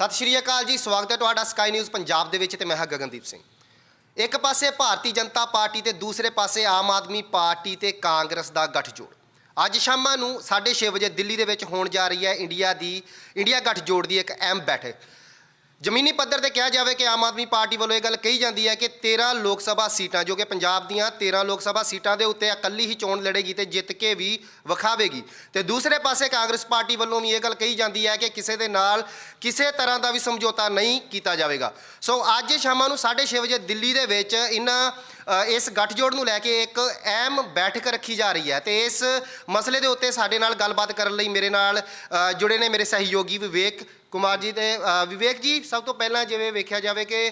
ਸਤਿ ਸ਼੍ਰੀ ਅਕਾਲ ਜੀ, ਸਵਾਗਤ ਹੈ ਤੁਹਾਡਾ ਸਕਾਈ ਨਿਊਜ਼ ਪੰਜਾਬ ਦੇ ਵਿੱਚ ਤੇ ਮੈਂ ਹਾਂ ਗਗਨਦੀਪ ਸਿੰਘ। ਇੱਕ ਪਾਸੇ ਭਾਰਤੀ ਜਨਤਾ ਪਾਰਟੀ ਤੇ ਦੂਸਰੇ ਪਾਸੇ ਆਮ ਆਦਮੀ ਪਾਰਟੀ ਤੇ ਕਾਂਗਰਸ ਦਾ ਗੱਠਜੋੜ। ਅੱਜ ਸ਼ਾਮਾਂ ਨੂੰ 6:30 ਵਜੇ ਦਿੱਲੀ ਦੇ ਵਿੱਚ ਹੋਣ ਜਾ ਰਹੀ ਹੈ ਇੰਡੀਆ ਦੀ, ਇੰਡੀਆ ਗੱਠਜੋੜ ਦੀ ਇੱਕ ਅਹਿਮ ਬੈਠਕ। ਜ਼ਮੀਨੀ ਪੱਧਰ ਤੇ ਕਿਹਾ ਜਾਵੇ ਕਿ ਆਮ ਆਦਮੀ ਪਾਰਟੀ ਵੱਲੋਂ ਇਹ ਗੱਲ ਕਹੀ ਜਾਂਦੀ ਹੈ ਕਿ 13 ਲੋਕ ਸਭਾ ਸੀਟਾਂ, ਜੋ ਕਿ ਪੰਜਾਬ ਦੀਆਂ 13 ਲੋਕ ਸਭਾ ਸੀਟਾਂ ਦੇ ਉੱਤੇ ਇਕੱਲੀ ਹੀ ਚੋਣ ਲੜੇਗੀ ਤੇ ਜਿੱਤ ਕੇ ਵੀ ਵਿਖਾਵੇਗੀ। ਤੇ ਦੂਸਰੇ ਪਾਸੇ ਕਾਂਗਰਸ ਪਾਰਟੀ ਵੱਲੋਂ ਵੀ ਇਹ ਗੱਲ ਕਹੀ ਜਾਂਦੀ ਹੈ ਕਿ ਕਿਸੇ ਦੇ ਨਾਲ ਕਿਸੇ ਤਰ੍ਹਾਂ ਦਾ ਵੀ ਸਮਝੌਤਾ ਨਹੀਂ ਕੀਤਾ ਜਾਵੇਗਾ। ਸੋ ਅੱਜ ਸ਼ਾਮਾਂ ਨੂੰ 6:30 ਵਜੇ ਦਿੱਲੀ ਦੇ ਵਿੱਚ ਇਹਨਾਂ ਇਸ ਗੱਠਜੋੜ ਨੂੰ ਲੈ ਕੇ ਇੱਕ ਅਹਿਮ ਬੈਠਕ ਰੱਖੀ ਜਾ ਰਹੀ ਹੈ ਤੇ ਇਸ ਮਸਲੇ ਦੇ ਉੱਤੇ ਸਾਡੇ ਨਾਲ ਗੱਲਬਾਤ ਕਰਨ ਲਈ ਮੇਰੇ ਨਾਲ ਜੁੜੇ ਨੇ ਮੇਰੇ ਸਹਿਯੋਗੀ ਵਿਵੇਕ ਕੁਮਾਰ ਜੀ ਤੇ ਵਿਵੇਕ ਜੀ, ਸਭ ਤੋਂ ਪਹਿਲਾਂ ਜਿਵੇਂ ਵੇਖਿਆ ਜਾਵੇ ਕਿ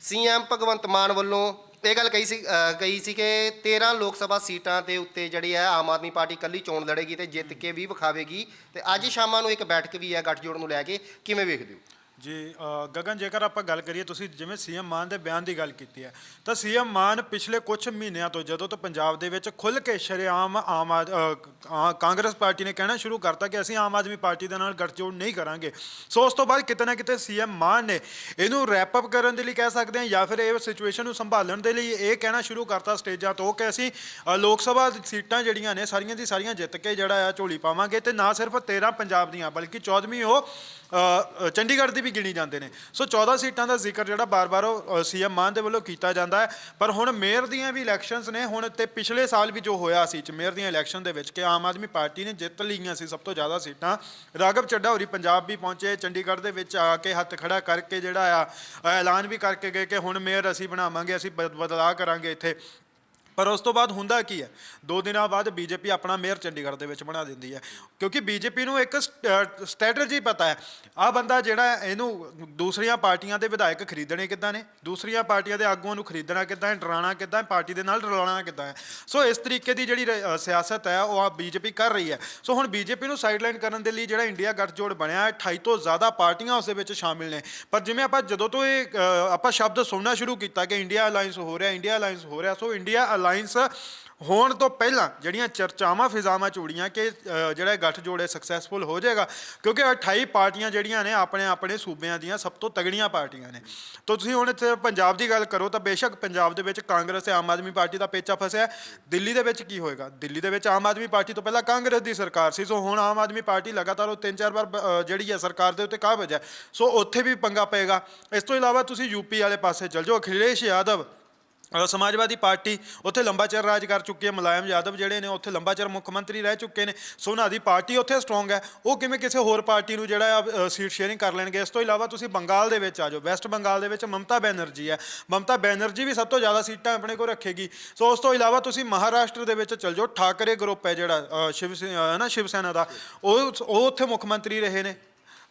ਸੀਐਮ ਭਗਵੰਤ ਮਾਨ ਵੱਲੋਂ ਇਹ ਗੱਲ ਕਹੀ ਸੀ ਕਹੀ ਸੀ ਕਿ 13 ਲੋਕ ਸਭਾ ਸੀਟਾਂ ਦੇ ਉੱਤੇ ਜਿਹੜੀ ਹੈ ਆਮ ਆਦਮੀ ਪਾਰਟੀ ਕੱਲੀ ਚੋਣ ਲੜੇਗੀ ਤੇ ਜਿੱਤ ਕੇ ਵੀ ਵਿਖਾਵੇਗੀ ਤੇ ਅੱਜ ਸ਼ਾਮਾਂ ਨੂੰ ਇੱਕ ਬੈਠਕ ਵੀ ਹੈ ਗੱਠਜੋੜ ਨੂੰ ਲੈ ਕੇ, ਕਿਵੇਂ ਵੇਖਦੇ ਹੋ? ਜੀ ਗਗਨ ਜੇਕਰ ਆਪਾਂ ਗੱਲ ਕਰੀਏ, ਤੁਸੀਂ ਜਿਵੇਂ ਸੀਐਮ ਮਾਨ ਦੇ ਬਿਆਨ ਦੀ ਗੱਲ ਕੀਤੀ ਹੈ, ਤਾਂ ਸੀਐਮ ਮਾਨ ਪਿਛਲੇ ਕੁਝ ਮਹੀਨਿਆਂ ਤੋਂ ਜਦੋਂ ਤੋਂ ਪੰਜਾਬ ਦੇ ਵਿੱਚ ਖੁੱਲ੍ਹ ਕੇ ਸ਼ਰੇਆਮ ਆਮ ਆਦ- ਆ- ਕਾਂਗਰਸ ਪਾਰਟੀ ਨੇ ਕਹਿਣਾ ਸ਼ੁਰੂ ਕਰਤਾ ਕਿ ਅਸੀਂ ਆਮ ਆਦਮੀ ਪਾਰਟੀ ਦੇ ਨਾਲ ਗੱਠਜੋੜ ਨਹੀਂ ਕਰਾਂਗੇ, ਸੋ ਉਸ ਤੋਂ ਬਾਅਦ ਕਿਤੇ ਨਾ ਕਿਤੇ ਸੀਐਮ ਮਾਨ ਨੇ ਇਹਨੂੰ ਰੈਪ ਅਪ ਕਰਨ ਦੇ ਲਈ ਕਹਿ ਸਕਦੇ ਹਾਂ, ਜਾਂ ਫਿਰ ਇਹ ਸਿਚੁਏਸ਼ਨ ਨੂੰ ਸੰਭਾਲਣ ਦੇ ਲਈ ਇਹ ਕਹਿਣਾ ਸ਼ੁਰੂ ਕਰਤਾ ਸਟੇਜਾਂ ਤੋਂ ਕਿ ਅਸੀਂ ਲੋਕ ਸਭਾ ਸੀਟਾਂ ਜਿਹੜੀਆਂ ਨੇ, ਸਾਰੀਆਂ ਦੀ ਸਾਰੀਆਂ ਜਿੱਤ ਕੇ ਜਿਹੜਾ ਆ ਝੋਲੀ ਪਾਵਾਂਗੇ, ਤੇ ਨਾ ਸਿਰਫ 13 ਪੰਜਾਬ ਦੀਆਂ, ਬਲਕਿ 14ਵੀਂ ਉਹ ਚੰਡੀਗੜ੍ਹ ਦੀ ਵੀ ਗਿਣੀ ਜਾਂਦੇ ਨੇ। ਸੋ 14 ਸੀਟਾਂ ਦਾ ਜ਼ਿਕਰ ਜਿਹੜਾ ਬਾਰ-ਬਾਰ ਉਹ ਸੀਐਮ ਮਾਨ ਦੇ ਵੱਲੋਂ ਕੀਤਾ ਜਾਂਦਾ ਹੈ। ਪਰ ਹੁਣ ਮੇਅਰ ਦੀਆਂ ਵੀ ਇਲੈਕਸ਼ਨਸ ਨੇ, ਹੁਣ ਤੇ ਪਿਛਲੇ ਸਾਲ ਵੀ ਜੋ ਹੋਇਆ ਸੀ, ਚ ਮੇਅਰ ਦੀਆਂ ਇਲੈਕਸ਼ਨ ਦੇ ਵਿੱਚ ਕਿ ਆਮ ਆਦਮੀ ਪਾਰਟੀ ਨੇ ਜਿੱਤ ਲਈਆਂ ਸੀ ਸਭ ਤੋਂ ਜ਼ਿਆਦਾ ਸੀਟਾਂ। ਰਾਘਵ ਚੱਡਾ ਹੋਰੀ ਪੰਜਾਬ ਵੀ ਪਹੁੰਚੇ, ਚੰਡੀਗੜ੍ਹ ਦੇ ਵਿੱਚ ਆ ਕੇ ਹੱਥ ਖੜਾ ਕਰਕੇ ਜਿਹੜਾ ਆ, ਐਲਾਨ ਵੀ ਕਰਕੇ ਗਏ ਕਿ ਹੁਣ ਮੇਅਰ ਅਸੀਂ ਬਣਾਵਾਂਗੇ, ਅਸੀਂ ਬਦ- ਬਦਲਾਅ ਕਰਾਂਗੇ ਇੱਥੇ। ਪਰ ਉਸ ਤੋਂ ਬਾਅਦ ਹੁੰਦਾ ਕੀ ਹੈ? ਦੋ ਦਿਨਾਂ ਬਾਅਦ ਬੀਜੇਪੀ ਆਪਣਾ ਮੇਅਰ ਚੰਡੀਗੜ੍ਹ ਦੇ ਵਿੱਚ ਬਣਾ ਦਿੰਦੀ ਹੈ। ਕਿਉਂਕਿ ਬੀਜੇਪੀ ਨੂੰ ਇੱਕ ਸਟ੍ਰੈਟਜੀ ਪਤਾ ਹੈ। ਆ ਬੰਦਾ ਜਿਹੜਾ ਇਹਨੂੰ ਦੂਸਰੀਆਂ ਪਾਰਟੀਆਂ ਦੇ ਵਿਧਾਇਕ ਖਰੀਦਣੇ ਕਿੱਦਾਂ ਨੇ? ਦੂਸਰੀਆਂ ਪਾਰਟੀਆਂ ਦੇ ਆਗੂਆਂ ਨੂੰ ਖਰੀਦਣਾ ਕਿੱਦਾਂ ਹੈ? ਡਰਾਉਣਾ ਕਿੱਦਾਂ ਹੈ? ਪਾਰਟੀ ਦੇ ਨਾਲ ਰਲਾਉਣਾ ਕਿੱਦਾਂ ਹੈ? ਸੋ ਇਸ ਤਰੀਕੇ ਦੀ ਜਿਹੜੀ ਰ- ਸਿਆਸਤ ਹੈ, ਉਹ ਆ ਬੀਜੇਪੀ ਕਰ ਰਹੀ ਹੈ। ਸੋ ਹੁਣ ਬੀਜੇਪੀ ਨੂੰ ਸਾਈਡਲਾਈਨ ਕਰਨ ਦੇ ਲਈ ਜਿਹੜਾ ਇੰਡੀਆ ਗੱਠਜੋੜ ਬਣਿਆ ਹੈ 28 ਤੋਂ ਜ਼ਿਆਦਾ ਪਾਰਟੀਆਂ ਉਸ ਦੇ ਵਿੱਚ ਸ਼ਾਮਿਲ ਨੇ। ਪਰ ਜਿਵੇਂ ਆਪਾਂ ਜਦੋਂ ਤੋਂ ਇਹ ਆਪਾਂ ਸ਼ਬਦ ਸੁਣਨਾ ਸ਼ੁਰੂ ਕੀਤਾ ਕਿ ਇੰਡੀਆ ਅਲਾਈਅੰਸ ਹੋ ਰਿਹਾ, ਇੰਡੀਆ ਅਲਾਈਅੰਸ ਹੋ ਰਿਹਾ, ਸੋ ਇੰਡੀਆ ਅਲਾਈਅੰਸ ਹੋਣ ਤੋਂ ਪਹਿਲਾਂ ਜਿਹੜੀਆਂ ਚਰਚਾਵਾਂ, ਫਿਜ਼ਾਵਾਂ, ਚੂੜੀਆਂ ਕਿ ਜਿਹੜਾ ਇਹ ਗੱਠਜੋੜ ਹੈ ਸਕਸੈਸਫੁਲ ਹੋ ਜਾਏਗਾ, ਕਿਉਂਕਿ 28 ਪਾਰਟੀਆਂ ਜਿਹੜੀਆਂ ਨੇ ਆਪਣੇ ਆਪਣੇ ਸੂਬਿਆਂ ਦੀਆਂ ਸਭ ਤੋਂ ਤਗੜੀਆਂ ਪਾਰਟੀਆਂ ਨੇ। ਤਾਂ ਤੁਸੀਂ ਹੁਣ ਇੱਥੇ ਪੰਜਾਬ ਦੀ ਗੱਲ ਕਰੋ ਤਾਂ ਬੇਸ਼ੱਕ ਪੰਜਾਬ ਦੇ ਵਿੱਚ ਕਾਂਗਰਸ ਤੇ ਆਮ ਆਦਮੀ ਪਾਰਟੀ ਦਾ ਪੇਚਾ ਫਸਿਆ। ਦਿੱਲੀ ਦੇ ਵਿੱਚ ਕੀ ਹੋਏਗਾ? ਦਿੱਲੀ ਦੇ ਵਿੱਚ ਆਮ ਆਦਮੀ ਪਾਰਟੀ ਤੋਂ ਪਹਿਲਾਂ ਕਾਂਗਰਸ ਦੀ ਸਰਕਾਰ ਸੀ, ਸੋ ਹੁਣ ਆਮ ਆਦਮੀ ਪਾਰਟੀ ਲਗਾਤਾਰ ਉਹ ਤਿੰਨ ਚਾਰ ਵਾਰ ਜਿਹੜੀ ਹੈ ਸਰਕਾਰ ਦੇ ਉੱਤੇ ਕਾਬਜ ਹੈ ਸੋ ਉੱਥੇ ਵੀ ਪੰਗਾ ਪਏਗਾ। ਇਸ ਤੋਂ ਇਲਾਵਾ ਤੁਸੀਂ ਯੂਪੀ ਵਾਲੇ ਪਾਸੇ ਚਲ ਜਾਓ, ਅਖਿਲੇਸ਼ ਯਾਦਵ ਸਮਾਜਵਾਦੀ ਪਾਰਟੀ ਉੱਥੇ ਲੰਬਾ ਚਿਰ ਰਾਜ ਕਰ ਚੁੱਕੀ ਹੈ। ਮੁਲਾਇਮ ਯਾਦਵ ਜਿਹੜੇ ਨੇ ਉੱਥੇ ਲੰਬਾ ਚਿਰ ਮੁੱਖ ਮੰਤਰੀ ਰਹਿ ਚੁੱਕੇ ਨੇ। ਸੋ ਉਹਨਾਂ ਦੀ ਪਾਰਟੀ ਉੱਥੇ ਸਟਰੋਂਗ ਹੈ। ਉਹ ਕਿਵੇਂ ਕਿਸੇ ਹੋਰ ਪਾਰਟੀ ਨੂੰ ਜਿਹੜਾ ਆ ਸੀਟ ਸ਼ੇਅਰਿੰਗ ਕਰ ਲੈਣਗੇ? ਇਸ ਤੋਂ ਇਲਾਵਾ ਤੁਸੀਂ ਬੰਗਾਲ ਦੇ ਵਿੱਚ ਆ ਜਾਓ। ਵੈਸਟ ਬੰਗਾਲ ਦੇ ਵਿੱਚ ਮਮਤਾ ਬੈਨਰਜੀ ਹੈ। ਮਮਤਾ ਬੈਨਰਜੀ ਵੀ ਸਭ ਤੋਂ ਜ਼ਿਆਦਾ ਸੀਟਾਂ ਆਪਣੇ ਕੋਲ ਰੱਖੇਗੀ। ਸੋ ਉਸ ਤੋਂ ਇਲਾਵਾ ਤੁਸੀਂ ਮਹਾਰਾਸ਼ਟਰ ਦੇ ਵਿੱਚ ਚਲ ਜਾਓ। ਠਾਕਰੇ ਗਰੁੱਪ ਹੈ ਜਿਹੜਾ ਸ਼ਿਵ ਸੇ- ਅ, ਨਾ ਸ਼ਿਵ ਸੈਨਾ ਦਾ। ਉਹ ਉਹ ਉੱਥੇ ਮੁੱਖ ਮੰਤਰੀ ਰਹੇ ਨੇ।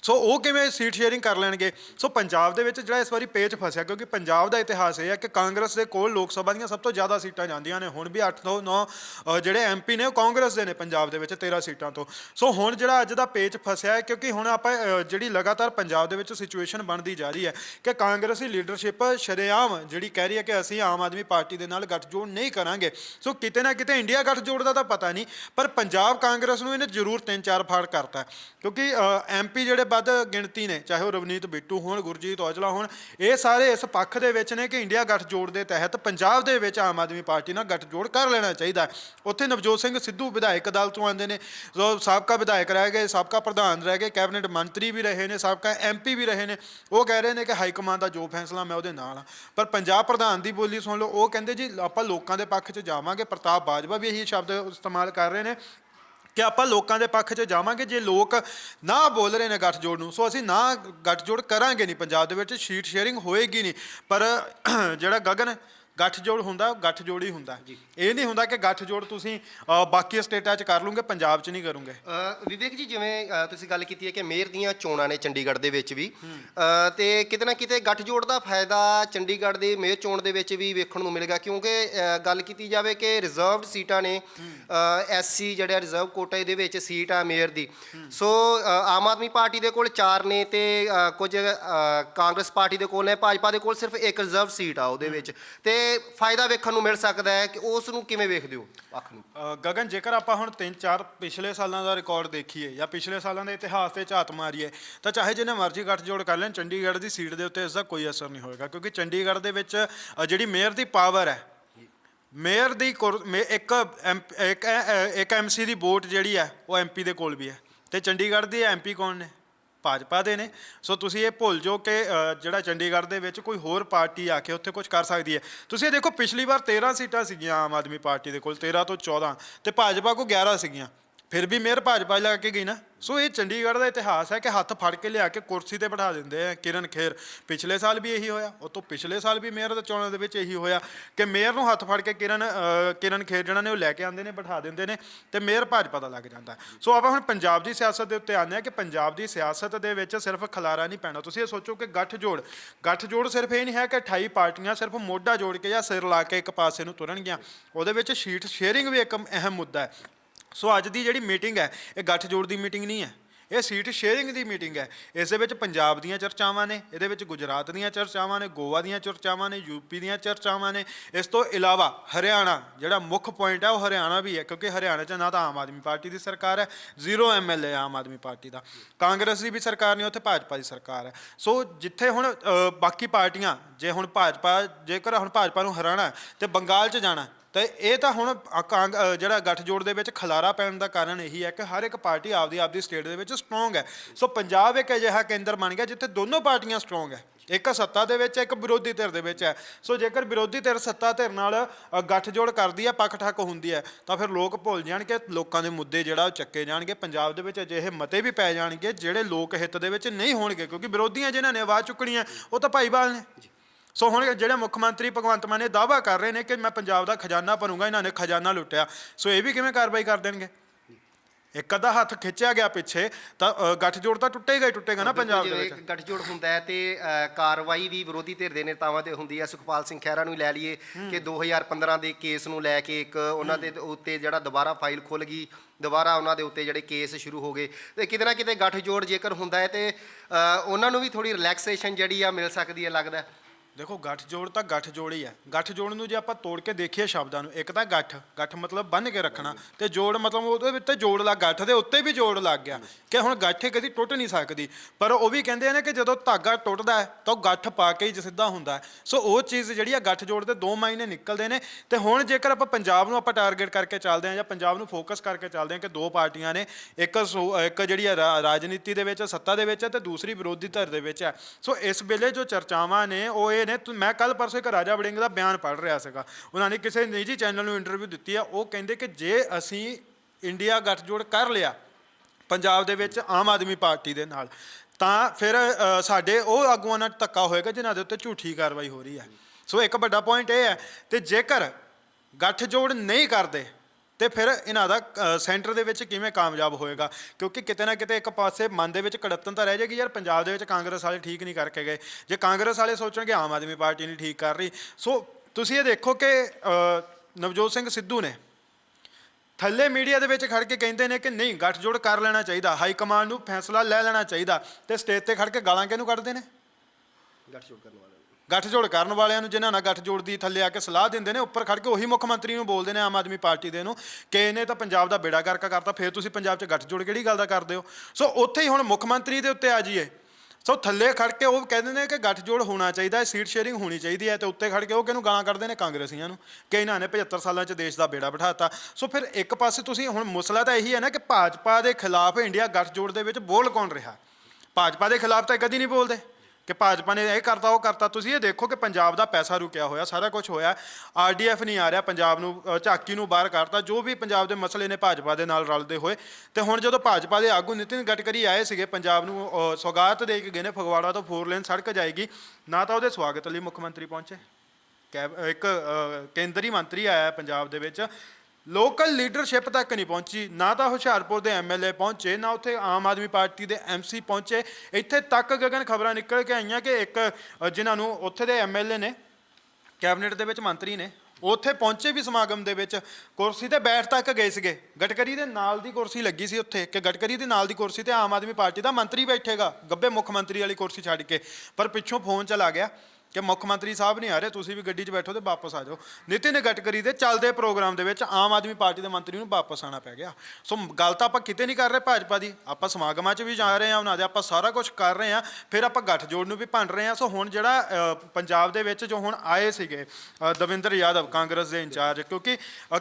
ਸੋ ਉਹ ਕਿਵੇਂ ਸੀਟ ਸ਼ੇਅਰਿੰਗ ਕਰ ਲੈਣਗੇ? ਸੋ ਪੰਜਾਬ ਦੇ ਵਿੱਚ ਜਿਹੜਾ ਇਸ ਵਾਰੀ ਪੇਚ ਫਸਿਆ, ਕਿਉਂਕਿ ਪੰਜਾਬ ਦਾ ਇਤਿਹਾਸ ਇਹ ਹੈ ਕਿ ਕਾਂਗਰਸ ਦੇ ਕੋਲ ਲੋਕ ਸਭਾ ਦੀਆਂ ਸਭ ਤੋਂ ਜ਼ਿਆਦਾ ਸੀਟਾਂ ਜਾਂਦੀਆਂ ਨੇ। ਹੁਣ ਵੀ 8 ਤੋਂ 9 ਜਿਹੜੇ ਐਮਪੀ ਨੇ ਉਹ ਕਾਂਗਰਸ ਦੇ ਨੇ ਪੰਜਾਬ ਦੇ ਵਿੱਚ 13 ਸੀਟਾਂ ਤੋਂ। ਸੋ ਹੁਣ ਜਿਹੜਾ ਅੱਜ ਦਾ ਪੇਚ ਫਸਿਆ ਹੈ, ਕਿਉਂਕਿ ਹੁਣ ਆਪਾਂ ਜਿਹੜੀ ਲਗਾਤਾਰ ਪੰਜਾਬ ਦੇ ਵਿੱਚ ਸਿਚੁਏਸ਼ਨ ਬਣਦੀ ਜਾ ਰਹੀ ਹੈ ਕਿ ਕਾਂਗਰਸੀ ਲੀਡਰਸ਼ਿਪ ਸ਼ਰੇਆਮ ਜਿਹੜੀ ਕਹਿ ਰਹੀ ਹੈ ਕਿ ਅਸੀਂ ਆਮ ਆਦਮੀ ਪਾਰਟੀ ਦੇ ਨਾਲ ਗੱਠਜੋੜ ਨਹੀਂ ਕਰਾਂਗੇ। ਸੋ ਕਿਤੇ ਨਾ ਕਿਤੇ ਇੰਡੀਆ ਗੱਠਜੋੜ ਦਾ ਤਾਂ ਪਤਾ ਨਹੀਂ, ਪਰ ਪੰਜਾਬ ਕਾਂਗਰਸ ਨੂੰ ਇਹਨੇ ਜ਼ਰੂਰ ਤਿੰਨ ਚਾਰ ਫਾੜ ਕਰਤਾ ਹੈ। ਕਿਉਂਕਿ ਐਮਪੀ ਜਿਹੜੇ ਵੱਧ ਗਿਣਤੀ ਨੇ, ਚਾਹੇ ਉਹ ਰਵਨੀਤ ਬਿੱਟੂ ਹੋਣ, ਗੁਰਜੀਤ ਔਜਲਾ ਹੋਣ, ਇਹ ਸਾਰੇ ਇਸ ਪੱਖ ਦੇ ਵਿੱਚ ਨੇ ਕਿ ਇੰਡੀਆ ਗੱਠਜੋੜ ਦੇ ਤਹਿਤ ਪੰਜਾਬ ਦੇ ਵਿੱਚ ਆਮ ਆਦਮੀ ਪਾਰਟੀ ਨਾਲ ਗੱਠਜੋੜ ਕਰ ਲੈਣਾ ਚਾਹੀਦਾ ਉੱਥੇ ਨਵਜੋਤ ਸਿੰਘ ਸਿੱਧੂ ਵਿਧਾਇਕ ਦਲ ਤੋਂ ਆਉਂਦੇ ਨੇ, ਜੋ ਸਾਬਕਾ ਵਿਧਾਇਕ ਰਹਿ ਗਏ, ਸਾਬਕਾ ਪ੍ਰਧਾਨ ਰਹਿ ਗਏ, ਕੈਬਨਿਟ ਮੰਤਰੀ ਵੀ ਰਹੇ ਨੇ, ਸਾਬਕਾ ਐਮਪੀ ਵੀ ਰਹੇ ਨੇ। ਉਹ ਕਹਿ ਰਹੇ ਨੇ ਕਿ ਹਾਈ ਕਮਾਂਡ ਦਾ ਜੋ ਫੈਸਲਾ, ਮੈਂ ਉਹਦੇ ਨਾਲ ਹਾਂ। ਪਰ ਪੰਜਾਬ ਪ੍ਰਧਾਨ ਦੀ ਬੋਲੀ ਸੁਣ ਲਓ, ਉਹ ਕਹਿੰਦੇ ਜੀ, ਆਪਾਂ ਲੋਕਾਂ ਦੇ ਪੱਖ 'ਚ ਜਾਵਾਂਗੇ। ਪ੍ਰਤਾਪ ਬਾਜਵਾ ਵੀ ਇਹੀ ਸ਼ਬਦ ਇਸਤੇਮਾਲ ਕਰ ਰਹੇ ਨੇ। ਕਿ ਆਪਾਂ ਲੋਕਾਂ ਦੇ ਪੱਖ 'ਚ ਜਾਵਾਂਗੇ ਜੇ ਲੋਕ ਨਾ ਬੋਲ ਰਹੇ ਨੇ ਗੱਠਜੋੜ ਨੂੰ। ਸੋ ਅਸੀਂ ਨਾ ਗੱਠਜੋੜ ਕਰਾਂਗੇ ਨਹੀਂ, ਪੰਜਾਬ ਦੇ ਵਿੱਚ ਸ਼ੀਟ ਸ਼ੇਅਰਿੰਗ ਹੋਏਗੀ ਨਹੀਂ। ਪਰ ਜਿਹੜਾ ਗਗਨ ਗੱਠਜੋੜ ਹੁੰਦਾ ਗੱਠਜੋੜ ਹੀ ਹੁੰਦਾ। ਇਹ ਨਹੀਂ ਹੁੰਦਾ ਕਿ ਗੱਠਜੋੜ ਤੁਸੀਂ ਬਾਕੀ ਸਟੇਟਾਂ 'ਚ ਕਰ ਲੂਗੇ ਪੰਜਾਬ 'ਚ ਨਹੀਂ ਕਰੋਗੇ। ਵਿਵੇਕ ਜੀ ਜਿਵੇਂ ਤੁਸੀਂ ਗੱਲ ਕੀਤੀ ਹੈ ਕਿ ਮੇਅਰ ਦੀਆਂ ਚੋਣਾਂ ਨੇ ਚੰਡੀਗੜ੍ਹ ਦੇ ਵਿੱਚ ਵੀ। ਤੇ ਕਿਤੇ ਨਾ ਕਿਤੇ ਗੱਠਜੋੜ ਦਾ ਫਾਇਦਾ ਚੰਡੀਗੜ੍ਹ ਦੇ ਮੇਅਰ ਚੋਣ ਦੇ ਵਿੱਚ ਵੀ ਵੇਖਣ ਨੂੰ ਮਿਲੇਗਾ ਕਿਉਂਕਿ ਗੱਲ ਕੀਤੀ ਜਾਵੇ ਕਿ ਰਿਜ਼ਰਵਡ ਸੀਟਾਂ ਨੇ ਐਸਸੀ ਜਿਹੜਾ ਰਿਜ਼ਰਵ ਕੋਟਾ ਦੇ ਵਿੱਚ ਸੀਟ ਆ ਮੇਅਰ ਦੀ। ਸੋ ਆਮ ਆਦਮੀ ਪਾਰਟੀ ਦੇ ਕੋਲ 4 ਨੇ ਤੇ ਕੁਝ ਕਾਂਗਰਸ ਪਾਰਟੀ ਦੇ ਕੋਲ ਨੇ ਭਾਜਪਾ ਦੇ ਕੋਲ ਸਿਰਫ ਇੱਕ ਰਿਜ਼ਰਵ ਸੀਟ ਆ ਉਹਦੇ ਵਿੱਚ। ਤੇ ਫਾਇਦਾ ਵੇਖਣ ਨੂੰ ਮਿਲ ਸਕਦਾ ਹੈ ਕਿ ਉਸ ਨੂੰ ਕਿਵੇਂ ਵੇਖਦੇ ਹੋ ਪੱਖ ਨੂੰ? ਗਗਨ, ਜੇਕਰ ਆਪਾਂ ਹੁਣ 3-4 ਪਿਛਲੇ ਸਾਲਾਂ ਦਾ ਰਿਕਾਰਡ ਦੇਖੀਏ ਜਾਂ ਪਿਛਲੇ ਸਾਲਾਂ ਦੇ ਇਤਿਹਾਸ ਤੇ ਝਾਤ ਮਾਰੀਏ, ਤਾਂ ਚਾਹੇ ਜਿੰਨੇ ਮਰਜ਼ੀ ਗੱਠਜੋੜ ਕਰ ਲੈਣ, ਚੰਡੀਗੜ੍ਹ ਦੀ ਸੀਟ ਦੇ ਉੱਤੇ ਇਸ ਦਾ ਕੋਈ ਅਸਰ ਨਹੀਂ ਹੋਏਗਾ, ਕਿਉਂਕਿ ਚੰਡੀਗੜ੍ਹ ਦੇ ਵਿੱਚ ਜਿਹੜੀ ਮੇਅਰ ਦੀ ਪਾਵਰ ਹੈ ਮੇਅਰ ਦੀ ਕੁਰ- ਮੇ- ਇੱਕ ਐਮ- ਇੱਕ ਐ- ਇੱਕ ਐਮਸੀ ਦੀ ਵੋਟ ਜਿਹੜੀ ਹੈ, ਉਹ ਐਮਪੀ ਦੇ ਕੋਲ ਵੀ ਹੈ, ਤੇ ਚੰਡੀਗੜ੍ਹ ਦੇ ਐਮਪੀ ਕੌਣ ਨੇ? ਭਾਜਪਾ ਦੇ ਨੇ। ਸੋ ਤੁਸੀਂ ਇਹ ਭੁੱਲ ਜਾਓ ਕਿ ਜਿਹੜਾ ਚੰਡੀਗੜ੍ਹ ਦੇ ਵਿੱਚ ਕੋਈ ਹੋਰ ਪਾਰਟੀ ਆ ਕੇ ਉੱਥੇ ਕੁਝ ਕਰ ਸਕਦੀ ਹੈ। ਤੁਸੀਂ ਇਹ ਦੇਖੋ, ਪਿਛਲੀ ਵਾਰ 13 ਸੀਟਾਂ ਸੀਗੀਆਂ ਆਮ ਆਦਮੀ ਪਾਰਟੀ ਦੇ ਕੋਲ 13 ਤੋਂ 14 ਤੇ ਭਾਜਪਾ ਕੋਲ 11 ਸੀਗੀਆਂ। ਫਿਰ ਵੀ ਮੇਅਰ ਭਾਜਪਾ ਲਾ ਕੇ ਗਈ ਨਾ। ਸੋ ਇਹ ਚੰਡੀਗੜ੍ਹ ਦਾ ਇਤਿਹਾਸ ਹੈ ਕਿ ਹੱਥ ਫੜ ਕੇ ਲਿਆ ਕੇ ਕੁਰਸੀ ਤੇ ਬਿਠਾ ਦਿੰਦੇ ਆ ਕਿਰਨ ਖੇਰ। ਪਿਛਲੇ ਸਾਲ ਵੀ ਇਹੀ ਹੋਇਆ, ਉਹ ਤੋਂ ਪਿਛਲੇ ਸਾਲ ਵੀ ਮੇਅਰ ਦੇ ਚੋਣਾਂ ਦੇ ਵਿੱਚ ਇਹੀ ਹੋਇਆ ਕਿ ਮੇਅਰ ਨੂੰ ਹੱਥ ਫੜ ਕੇ ਕਿਰਨ ਕਿਰਨ ਖੇਰ ਜਿਹੜਾ ਨੇ ਉਹ ਲੈ ਕੇ ਆਉਂਦੇ ਨੇ, ਬਿਠਾ ਦਿੰਦੇ ਨੇ ਤੇ ਮੇਅਰ ਭਾਜਪਾ ਦਾ ਲੱਗ ਜਾਂਦਾ। ਸੋ ਆਪਾਂ ਹੁਣ ਪੰਜਾਬ ਦੀ ਸਿਆਸਤ ਦੇ ਉੱਤੇ ਆਉਂਦੇ ਆ ਕਿ ਪੰਜਾਬ ਦੀ ਸਿਆਸਤ ਦੇ ਵਿੱਚ ਸਿਰਫ ਖਲਾਰਾ ਨਹੀਂ ਪੈਣਾ। ਤੁਸੀਂ ਇਹ ਸੋਚੋ ਕਿ ਗੱਠ ਜੋੜ ਗੱਠ ਜੋੜ ਸਿਰਫ ਇਹ ਨਹੀਂ ਹੈ ਕਿ 28 ਪਾਰਟੀਆਂ ਸਿਰਫ ਮੋਢਾ ਜੋੜ ਕੇ ਜਾਂ ਸਿਰ ਲਾ ਕੇ ਇੱਕ ਪਾਸੇ ਨੂੰ ਤੁਰਨਗੀਆਂ। ਉਹਦੇ ਵਿੱਚ ਸ਼ੀਟ ਸ਼ੇਅਰਿੰਗ ਵੀ ਇੱਕ ਅਹਿਮ ਮੁੱਦਾ ਹੈ। ਸੋ ਅੱਜ ਦੀ ਜਿਹੜੀ ਮੀਟਿੰਗ ਹੈ, ਇਹ ਗੱਠਜੋੜ ਦੀ ਮੀਟਿੰਗ ਨਹੀਂ ਹੈ। ਇਹ ਸੀਟ ਸ਼ੇਅਰਿੰਗ ਦੀ ਮੀਟਿੰਗ ਹੈ। ਇਸ ਦੇ ਵਿੱਚ ਪੰਜਾਬ ਦੀਆਂ ਚਰਚਾਵਾਂ ਨੇ, ਇਹਦੇ ਵਿੱਚ ਗੁਜਰਾਤ ਦੀਆਂ ਚਰਚਾਵਾਂ ਨੇ, ਗੋਆ ਦੀਆਂ ਚਰਚਾਵਾਂ ਨੇ ਯੂਪੀ ਦੀਆਂ ਚਰਚਾਵਾਂ ਨੇ। ਇਸ ਤੋਂ ਇਲਾਵਾ ਹਰਿਆਣਾ, ਜਿਹੜਾ ਮੁੱਖ ਪੁਆਇੰਟ ਹੈ, ਉਹ ਹਰਿਆਣਾ ਵੀ ਹੈ, ਕਿਉਂਕਿ ਹਰਿਆਣਾ 'ਚ ਨਾ ਤਾਂ ਆਮ ਆਦਮੀ ਪਾਰਟੀ ਦੀ ਸਰਕਾਰ ਹੈ, zero MLA Aam Aadmi party ਦਾ। ਕਾਂਗਰਸ ਦੀ ਵੀ ਸਰਕਾਰ ਨਹੀਂ, ਉੱਥੇ ਭਾਜਪਾ ਦੀ ਸਰਕਾਰ ਹੈ। ਸੋ ਜਿੱਥੇ ਹੁਣ ਬਾਕੀ ਪਾਰਟੀਆਂ, ਜੇ ਹੁਣ ਭਾਜਪਾ, ਜੇਕਰ ਹੁਣ ਭਾਜਪਾ ਨੂੰ ਹਰਾਣਾ ਹੈ, ਤੇ ਬੰਗਾਲ 'ਚ ਜਾਣਾ ਤੇ ਇਹ ਤਾਂ ਹੁਣ ਕਾਂਗ ਜਿਹੜਾ ਗੱਠਜੋੜ ਦੇ ਵਿੱਚ ਖਲਾਰਾ ਪੈਣ ਦਾ ਕਾਰਨ ਇਹੀ ਹੈ ਕਿ ਹਰ ਇੱਕ ਪਾਰਟੀ ਆਪਦੀ ਆਪਦੀ ਸਟੇਟ ਦੇ ਵਿੱਚ ਸਟਰੋਂਗ ਹੈ। ਸੋ ਪੰਜਾਬ ਇੱਕ ਅਜਿਹਾ ਕੇਂਦਰ ਬਣ ਗਿਆ ਜਿੱਥੇ ਦੋਨੋਂ ਪਾਰਟੀਆਂ ਸਟਰੋਂਗ ਹੈ। ਇੱਕ ਸੱਤਾ ਦੇ ਵਿੱਚ ਇੱਕ ਵਿਰੋਧੀ ਧਿਰ ਦੇ ਵਿੱਚ ਹੈ। ਸੋ ਜੇਕਰ ਵਿਰੋਧੀ ਧਿਰ ਸੱਤਾ ਧਿਰ ਨਾਲ ਅ, ਗੱਠਜੋੜ ਕਰਦੀ ਹੈ ਪੱਖ ਠੱਕ ਹੁੰਦੀ ਹੈ ਤਾਂ ਫਿਰ ਲੋਕ ਭੁੱਲ ਜਾਣਗੇ ਲੋਕਾਂ ਦੇ ਮੁੱਦੇ ਜਿਹੜਾ ਉਹ ਚੱਕੇ ਜਾਣਗੇ। ਪੰਜਾਬ ਦੇ ਵਿੱਚ ਅਜਿਹੇ ਮਤੇ ਵੀ ਪੈ ਜਾਣਗੇ ਜਿਹੜੇ ਲੋਕ ਹਿੱਤ ਦੇ ਵਿੱਚ ਨਹੀਂ ਹੋਣਗੇ ਕਿਉਂਕਿ ਵਿਰੋਧੀਆਂ ਜਿਨ੍ਹਾਂ ਨੇ ਆਵਾਜ਼ ਚੁੱਕਣੀ ਹੈ ਉਹ ਤਾਂ ਭਾਈਵਾਲ ਨੇ। ਸੋ ਹੁਣ ਜਿਹੜੇ ਮੁੱਖ ਮੰਤਰੀ ਭਗਵੰਤ ਮਾਨ ਨੇ ਦਾਅਵਾ ਕਰ ਰਹੇ ਨੇ ਕਿ ਮੈਂ ਪੰਜਾਬ ਦਾ ਖਜ਼ਾਨਾ ਭਰੂੰਗਾ ਇਹਨਾਂ ਨੇ ਖਜ਼ਾਨਾ ਲੁੱਟਿਆ। ਸੋ ਇਹ ਵੀ ਕਿਵੇਂ ਕਾਰਵਾਈ ਕਰ ਦੇਣਗੇ? ਇੱਕ ਅੱਧਾ ਹੱਥ ਖਿੱਚਿਆ ਗਿਆ ਪਿੱਛੇ ਤਾਂ ਗੱਠਜੋੜ ਤਾਂ ਟੁੱਟੇਗਾ ਹੀ ਟੁੱਟੇਗਾ ਨਾ ਪੰਜਾਬ ਦੇ ਵਿੱਚ? ਗੱਠਜੋੜ ਹੁੰਦਾ ਹੈ ਤੇ ਕਾਰਵਾਈ ਵੀ ਵਿਰੋਧੀ ਧਿਰ ਦੇ ਨੇਤਾਵਾਂ ਤੇ ਹੁੰਦੀ ਹੈ। ਸੁਖਪਾਲ ਸਿੰਘ ਖਹਿਰਾ ਨੂੰ ਲੈ ਲਈਏ ਕਿ 2015 ਦੇ ਕੇਸ ਨੂੰ ਲੈ ਕੇ ਇੱਕ ਉਹਨਾਂ ਦੇ ਉੱਤੇ ਜਿਹੜਾ ਦੁਬਾਰਾ ਫਾਈਲ ਖੁੱਲ ਗਈ ਦੁਬਾਰਾ ਉਹਨਾਂ ਦੇ ਉੱਤੇ ਜਿਹੜੇ ਕੇਸ ਸ਼ੁਰੂ ਹੋ ਗਏ। ਤੇ ਕਿਤੇ ਨਾ ਕਿਤੇ ਗੱਠਜੋੜ ਜੇਕਰ ਹੁੰਦਾ ਹੈ ਤੇ ਉਹਨਾਂ ਨੂੰ ਵੀ ਥੋੜੀ ਰਿਲੈਕਸੇਸ਼ਨ ਜਿਹੜੀ ਆ ਮਿਲ ਸਕਦੀ ਹੈ ਲੱਗਦਾ ਦੇਖੋ ਗੱਠਜੋੜ ਤਾਂ ਗੱਠਜੋੜ ਹੀ ਹੈ ਗੱਠਜੋੜ ਨੂੰ ਜੇ ਆਪਾਂ ਤੋੜ ਕੇ ਦੇਖੀਏ ਸ਼ਬਦਾਂ ਨੂੰ ਇੱਕ ਤਾਂ ਗੱਠ ਗੱਠ ਮਤਲਬ ਬੰਨ ਕੇ ਰੱਖਣਾ ਤੇ ਜੋੜ ਮਤਲਬ ਉਹਦੇ ਵਿੱਚ ਤੇ ਜੋੜ ਲੱਗ ਗੱਠ ਦੇ ਉੱਤੇ ਵੀ ਜੋੜ ਲੱਗ ਗਿਆ ਕਿ ਹੁਣ ਗੱਠ ਕਦੀ ਟੁੱਟ ਨਹੀਂ ਸਕਦੀ। ਪਰ ਉਹ ਵੀ ਕਹਿੰਦੇ ਨੇ ਕਿ ਜਦੋਂ ਧਾਗਾ ਟੁੱਟਦਾ ਹੈ ਤਾਂ ਉਹ ਗੱਠ ਪਾ ਕੇ ਹੀ ਸਿੱਧਾ ਹੁੰਦਾ ਸੋ ਉਹ ਚੀਜ਼ ਜਿਹੜੀ ਆ ਗੱਠਜੋੜ ਦੇ ਦੋ ਮਾਇਨੇ ਨਿਕਲਦੇ ਨੇ। ਤੇ ਹੁਣ ਜੇਕਰ ਆਪਾਂ ਪੰਜਾਬ ਨੂੰ ਆਪਾਂ ਟਾਰਗੇਟ ਕਰਕੇ ਚੱਲਦੇ ਹਾਂ ਜਾਂ ਪੰਜਾਬ ਨੂੰ ਫੋਕਸ ਕਰਕੇ ਚੱਲਦੇ ਹਾਂ ਕਿ ਦੋ ਪਾਰਟੀਆਂ ਨੇ ਇੱਕ ਇੱਕ ਜਿਹੜੀ ਆ ਰਾਜਨੀਤੀ ਦੇ ਵਿੱਚ ਸੱਤਾ ਦੇ ਵਿੱਚ ਹੈ ਤੇ ਦੂਸਰੀ ਵਿਰੋਧੀ ਧਿਰ ਦੇ ਵਿੱਚ ਹੈ। ਸੋ ਇਸ ਵੇਲੇ ਜੋ ਚਰਚਾਵਾਂ ਨੇ ਉਹ ਇਹ ਨੇ ਮੈਂ ਕੱਲ ਪਰਸੋਂ ਇੱਕ ਰਾਜਾ ਵੜਿੰਗ ਦਾ ਬਿਆਨ ਪੜ੍ਹ ਰਿਹਾ ਸੀਗਾ। ਉਹਨਾਂ ਨੇ ਕਿਸੇ ਨਿੱਜੀ ਚੈਨਲ ਨੂੰ ਇੰਟਰਵਿਊ ਦਿੱਤੀ ਆ। ਉਹ ਕਹਿੰਦੇ ਕਿ ਜੇ ਅਸੀਂ ਇੰਡੀਆ ਗੱਠਜੋੜ ਕਰ ਲਿਆ, ਪੰਜਾਬ ਦੇ ਵਿੱਚ ਆਮ ਆਦਮੀ ਪਾਰਟੀ ਦੇ ਨਾਲ, ਤਾਂ ਫਿਰ ਸਾਡੇ ਉਹ ਆਗੂਆਂ ਨਾਲ ਧੱਕਾ ਹੋਏਗਾ ਜਿਨ੍ਹਾਂ ਦੇ ਉੱਤੇ ਝੂਠੀ ਕਾਰਵਾਈ ਹੋ ਰਹੀ ਹੈ। ਸੋ ਇੱਕ ਵੱਡਾ ਪੁਆਇੰਟ ਇਹ ਹੈ ਤੇ ਜੇਕਰ ਗੱਠਜੋੜ ਨਹੀਂ ਕਰਦੇ ਤੇ ਫਿਰ ਇਹਨਾਂ ਦਾ ਸੈਂਟਰ ਦੇ ਵਿੱਚ ਕਿਵੇਂ ਕਾਮਯਾਬ ਹੋਏਗਾ? ਕਿਉਂਕਿ ਕਿਤੇ ਨਾ ਕਿਤੇ ਇੱਕ ਪਾਸੇ ਮਨ ਦੇ ਵਿੱਚ ਕੜੱਤਨ ਤਾਂ ਰਹਿ ਜਾਏਗੀ, ਯਾਰ ਪੰਜਾਬ ਦੇ ਵਿੱਚ ਕਾਂਗਰਸ ਵਾਲੇ ਠੀਕ ਨਹੀਂ ਕਰਕੇ ਗਏ। ਜੇ ਕਾਂਗਰਸ ਵਾਲੇ ਸੋਚਣਗੇ ਆਮ ਆਦਮੀ ਪਾਰਟੀ ਨਹੀਂ ਠੀਕ ਕਰ ਰਹੀ, ਸੋ ਤੁਸੀਂ ਇਹ ਦੇਖੋ ਕਿ ਨਵਜੋਤ ਸਿੰਘ ਸਿੱਧੂ ਨੇ ਥੱਲੇ ਮੀਡੀਆ ਦੇ ਵਿੱਚ ਖੜ ਕੇ ਕਹਿੰਦੇ ਨੇ ਕਿ ਨਹੀਂ, ਗੱਠਜੋੜ ਕਰ ਲੈਣਾ ਚਾਹੀਦਾ, ਹਾਈ ਕਮਾਂਡ ਨੂੰ ਫੈਸਲਾ ਲੈ ਲੈਣਾ ਚਾਹੀਦਾ, ਤੇ ਸਟੇਜ ਤੇ ਖੜ ਕੇ ਗਾਲਾਂ ਕਿਹਨੂੰ ਕੱਢਦੇ ਨੇ? ਗੱਠਜੋੜ ਕਰਨ ਗੱਠਜੋੜ ਕਰਨ ਵਾਲਿਆਂ ਨੂੰ ਜਿਨ੍ਹਾਂ ਨਾਲ ਗੱਠਜੋੜ ਦੀ ਥੱਲੇ ਆ ਕੇ ਸਲਾਹ ਦਿੰਦੇ ਨੇ, ਉੱਪਰ ਖੜ ਕੇ ਉਹੀ ਮੁੱਖ ਮੰਤਰੀ ਨੂੰ ਬੋਲਦੇ ਨੇ ਆਮ ਆਦਮੀ ਪਾਰਟੀ ਦੇ ਨੂੰ ਕਿ ਇਹਨੇ ਤਾਂ ਪੰਜਾਬ ਦਾ ਬੇੜਾ ਕਰਕਾ ਕਰਤਾ, ਫਿਰ ਤੁਸੀਂ ਪੰਜਾਬ 'ਚ ਗੱਠਜੋੜ ਕਿਹੜੀ ਗੱਲ ਦਾ ਕਰਦੇ ਹੋ? ਸੋ ਉੱਥੇ ਹੀ ਹੁਣ ਮੁੱਖ ਮੰਤਰੀ ਦੇ ਉੱਤੇ ਆ ਜਾਈਏ। ਸੋ ਥੱਲੇ ਖੜ ਕੇ ਉਹ ਕਹਿੰਦੇ ਨੇ ਕਿ ਗੱਠਜੋੜ ਹੋਣਾ ਚਾਹੀਦਾ ਹੈ ਸੀਟ ਸ਼ੇਅਰਿੰਗ ਹੋਣੀ ਚਾਹੀਦੀ ਹੈ, ਤੇ ਉੱਤੇ ਖੜ ਕੇ ਉਹ ਕਿਹਨੂੰ ਗਾਲਾਂ ਕੱਢਦੇ ਨੇ? ਕਾਂਗਰਸੀਆਂ ਨੂੰ, ਕਿ ਇਹਨਾਂ ਨੇ 75 ਸਾਲਾਂ 'ਚ ਦੇਸ਼ ਦਾ ਬੇੜਾ ਬਿਠਾਤਾ। ਸੋ ਫਿਰ ਇੱਕ ਪਾਸੇ ਤੁਸੀਂ ਹੁਣ ਮਸਲਾ ਤਾਂ ਇਹੀ ਹੈ ਨਾ ਕਿ ਭਾਜਪਾ ਦੇ ਖਿਲਾਫ ਇੰਡੀਆ ਗੱਠਜੋੜ ਦੇ ਵਿੱਚ ਬੋਲ ਕੌਣ ਰਿਹਾ? ਭਾਜਪਾ ਦੇ ਖਿਲਾਫ ਤਾਂ ਕਦੀ ਨਹੀਂ ਬੋਲਦੇ। ਕਿ ਭਾਜਪਾ ਨੇ ਇਹ ਕਰਤਾ, ਉਹ ਕਰਤਾ। ਤੁਸੀਂ ਇਹ ਦੇਖੋ ਕਿ ਪੰਜਾਬ ਦਾ ਪੈਸਾ ਰੁਕਿਆ ਹੋਇਆ, ਸਾਰਾ ਕੁਝ ਹੋਇਆ। ਆਰਡੀਐਫ ਨਹੀਂ ਆ ਰਿਹਾ, ਪੰਜਾਬ ਨੂੰ ਝਾਕੀ ਨੂੰ ਬਾਹਰ ਕਰਤਾ ਜੋ ਵੀ ਪੰਜਾਬ ਦੇ ਮਸਲੇ ਨੇ ਭਾਜਪਾ ਦੇ ਨਾਲ ਰਲਦੇ ਹੋਏ, ਤੇ ਹੁਣ ਜਦੋਂ ਭਾਜਪਾ ਦੇ ਆਗੂ ਨਿਤਿਨ ਗਡਕਰੀ ਆਏ ਸੀਗੇ, ਪੰਜਾਬ ਨੂੰ ਸੌਗਾਤ ਦੇ ਕੇ ਗਏ ਨੇ, ਫਗਵਾੜਾ ਤੋਂ ਫੋਰ ਲੇਨ ਸੜਕ ਜਾਏਗੀ, ਨਾ ਤਾਂ ਉਹਦੇ ਸਵਾਗਤ ਲਈ ਮੁੱਖ ਮੰਤਰੀ ਪਹੁੰਚੇ। ਕੈਬ, ਇੱਕ ਕੇਂਦਰੀ ਮੰਤਰੀ ਆਇਆ ਪੰਜਾਬ ਦੇ ਵਿੱਚ ਲੋਕਲ ਲੀਡਰਸ਼ਿਪ ਤੱਕ ਨਹੀਂ ਪਹੁੰਚੀ ਨਾ ਤਾਂ ਹੁਸ਼ਿਆਰਪੁਰ ਦੇ ਐਮਐਲਏ ਪਹੁੰਚੇ ਨਾ ਉੱਥੇ ਆਮ ਆਦਮੀ ਪਾਰਟੀ ਦੇ ਐਮਸੀ ਪਹੁੰਚੇ। ਇੱਥੇ ਤੱਕ ਗਗਨ ਖਬਰਾਂ ਨਿਕਲ ਕੇ ਆਈਆਂ ਕਿ ਇੱਕ ਅ, ਜਿਨ੍ਹਾਂ ਨੂੰ ਉੱਥੇ ਦੇ ਐਮਐਲਏ ਨੇ ਕੈਬਨਿਟ ਦੇ ਵਿੱਚ ਮੰਤਰੀ ਨੇ ਉੱਥੇ ਪਹੁੰਚੇ ਵੀ ਸਮਾਗਮ ਦੇ ਵਿੱਚ ਕੁਰਸੀ ਤੇ ਬੈਠ ਤੱਕ ਗਏ ਸੀਗੇ। ਗਟਕਰੀ ਦੇ ਨਾਲ ਦੀ ਕੁਰਸੀ ਲੱਗੀ ਸੀ ਉੱਥੇ ਕਿ ਗਟਕਰੀ ਦੇ ਨਾਲ ਦੀ ਕੁਰਸੀ ਤੇ ਆਮ ਆਦਮੀ ਪਾਰਟੀ ਦਾ ਮੰਤਰੀ ਬੈਠੇਗਾ ਗੱਬੇ ਮੁੱਖ ਮੰਤਰੀ ਵਾਲੀ ਕੁਰਸੀ ਛੱਡ ਕੇ। ਪਰ ਪਿੱਛੋਂ ਫੋਨ ਚਲਾ ਗਿਆ। ਕਿ ਮੁੱਖ ਮੰਤਰੀ ਸਾਹਿਬ ਨਹੀਂ ਆ ਰਹੇ, ਤੁਸੀਂ ਵੀ ਗੱਡੀ 'ਚ ਬੈਠੋ ਤੇ ਵਾਪਸ ਆ ਜਾਓ। ਨਿਤਿਨ ਗਡਕਰੀ ਦੇ ਚੱਲਦੇ ਪ੍ਰੋਗਰਾਮ ਦੇ ਵਿੱਚ ਆਮ ਆਦਮੀ ਪਾਰਟੀ ਦੇ ਮੰਤਰੀ ਨੂੰ ਵਾਪਸ ਆਣਾ ਪੈ ਗਿਆ। ਸੋ ਗੱਲ ਤਾਂ ਆਪਾਂ ਕਿਤੇ ਨਹੀਂ ਕਰ ਰਹੇ ਭਾਜਪਾ ਦੀ। ਆਪਾਂ ਸਮਾਗਮਾਂ 'ਚ ਵੀ ਜਾ ਰਹੇ ਹਾਂ, ਉਹਨਾਂ ਦੇ ਆਪਾਂ ਸਾਰਾ ਕੁਝ ਕਰ ਰਹੇ ਹਾਂ, ਫਿਰ ਆਪਾਂ ਗੱਠਜੋੜ ਨੂੰ ਵੀ ਭੰਡ ਰਹੇ ਹਾਂ। ਸੋ ਹੁਣ ਜਿਹੜਾ ਪੰਜਾਬ ਦੇ ਵਿੱਚ ਜੋ ਹੁਣ ਆਏ ਸੀਗੇ ਦਵਿੰਦਰ ਯਾਦਵ ਕਾਂਗਰਸ ਦੇ ਇੰਚਾਰਜ, ਕਿਉਂਕਿ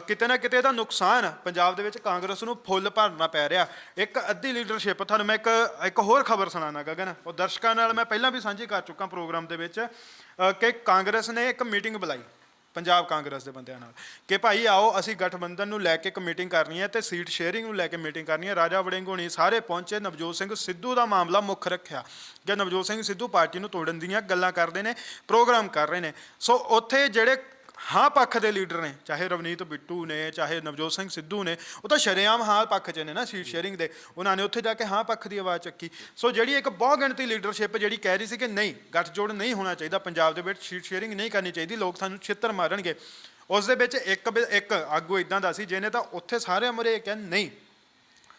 ਕਿਤੇ ਨਾ ਕਿਤੇ ਇਹਦਾ ਨੁਕਸਾਨ ਪੰਜਾਬ ਦੇ ਵਿੱਚ ਕਾਂਗਰਸ ਨੂੰ ਫੁੱਲ ਭਰਨਾ ਪੈ ਰਿਹਾ। ਇੱਕ ਅੱਧੀ ਲੀਡਰਸ਼ਿਪ, ਤੁਹਾਨੂੰ ਮੈਂ ਇੱਕ ਇੱਕ ਹੋਰ ਖਬਰ ਸੁਣਾਉਣਾ, ਗਗਨ। ਉਹ ਦਰਸ਼ਕਾਂ ਨਾਲ ਮੈਂ ਪਹਿਲਾਂ ਵੀ ਸਾਂਝੀ ਕਰ ਚੁੱਕਾ ਪ੍ਰੋਗਰਾਮ ਦੇ ਵਿੱਚ। ਕਿ ਕਾਂਗਰਸ ਨੇ ਇੱਕ ਮੀਟਿੰਗ ਬੁਲਾਈ, ਪੰਜਾਬ ਕਾਂਗਰਸ ਦੇ ਬੰਦਿਆਂ ਨਾਲ, ਕਿ ਭਾਈ ਆਓ ਅਸੀਂ ਗਠਬੰਧਨ ਨੂੰ ਲੈ ਕੇ ਇੱਕ ਮੀਟਿੰਗ ਕਰਨੀ ਹੈ ਤੇ ਸੀਟ ਸ਼ੇਅਰਿੰਗ ਨੂੰ ਲੈ ਕੇ ਮੀਟਿੰਗ ਕਰਨੀ ਹੈ। ਰਾਜਾ ਵੜਿੰਗ ਹੋਣੀ ਸਾਰੇ ਪਹੁੰਚੇ, ਨਵਜੋਤ ਸਿੰਘ ਸਿੱਧੂ ਦਾ ਮਾਮਲਾ ਮੁੱਖ ਰੱਖਿਆ, ਕਿ ਨਵਜੋਤ ਸਿੰਘ ਸਿੱਧੂ ਪਾਰਟੀ ਨੂੰ ਤੋੜਨ ਦੀਆਂ ਗੱਲਾਂ ਕਰਦੇ ਨੇ, ਪ੍ਰੋਗਰਾਮ ਕਰ ਰਹੇ ਨੇ। ਸੋ ਉੱਥੇ ਜਿਹੜੇ ਹਾਂ ਪੱਖ ਦੇ ਲੀਡਰ ਨੇ, ਚਾਹੇ ਰਵਨੀਤ ਬਿੱਟੂ ਨੇ, ਚਾਹੇ ਨਵਜੋਤ ਸਿੰਘ ਸਿੱਧੂ ਨੇ, ਉਹ ਤਾਂ ਸ਼ਰੇਆਮ ਹਾਂ ਪੱਖ 'ਚ ਨੇ ਨਾ ਸੀਟ ਸ਼ੇਅਰਿੰਗ ਦੇ। ਉਹਨਾਂ ਨੇ ਉੱਥੇ ਜਾ ਕੇ ਹਾਂ ਪੱਖ ਦੀ ਆਵਾਜ਼ ਚੱਕੀ। ਸੋ ਜਿਹੜੀ ਇੱਕ ਬਹੁ ਗਿਣਤੀ ਲੀਡਰਸ਼ਿਪ ਜਿਹੜੀ ਕਹਿ ਰਹੀ ਸੀ ਕਿ ਨਹੀਂ, ਗੱਠਜੋੜ ਨਹੀਂ ਹੋਣਾ ਚਾਹੀਦਾ, ਪੰਜਾਬ ਦੇ ਵਿੱਚ ਸੀਟ ਸ਼ੇਅਰਿੰਗ ਨਹੀਂ ਕਰਨੀ ਚਾਹੀਦੀ, ਲੋਕ ਸਾਨੂੰ ਛਿੱਤਰ ਮਾਰਨਗੇ। ਉਸ ਦੇ ਵਿੱਚ ਇੱਕ ਬ- ਇੱਕ ਆਗੂ ਇਦਾਂ ਦਾ ਸੀ, ਜਿਹਨੇ ਤਾਂ ਉੱਥੇ ਸਾਰੇ ਮਰੇ ਇਹ ਕਹਿਣ ਨਹੀਂ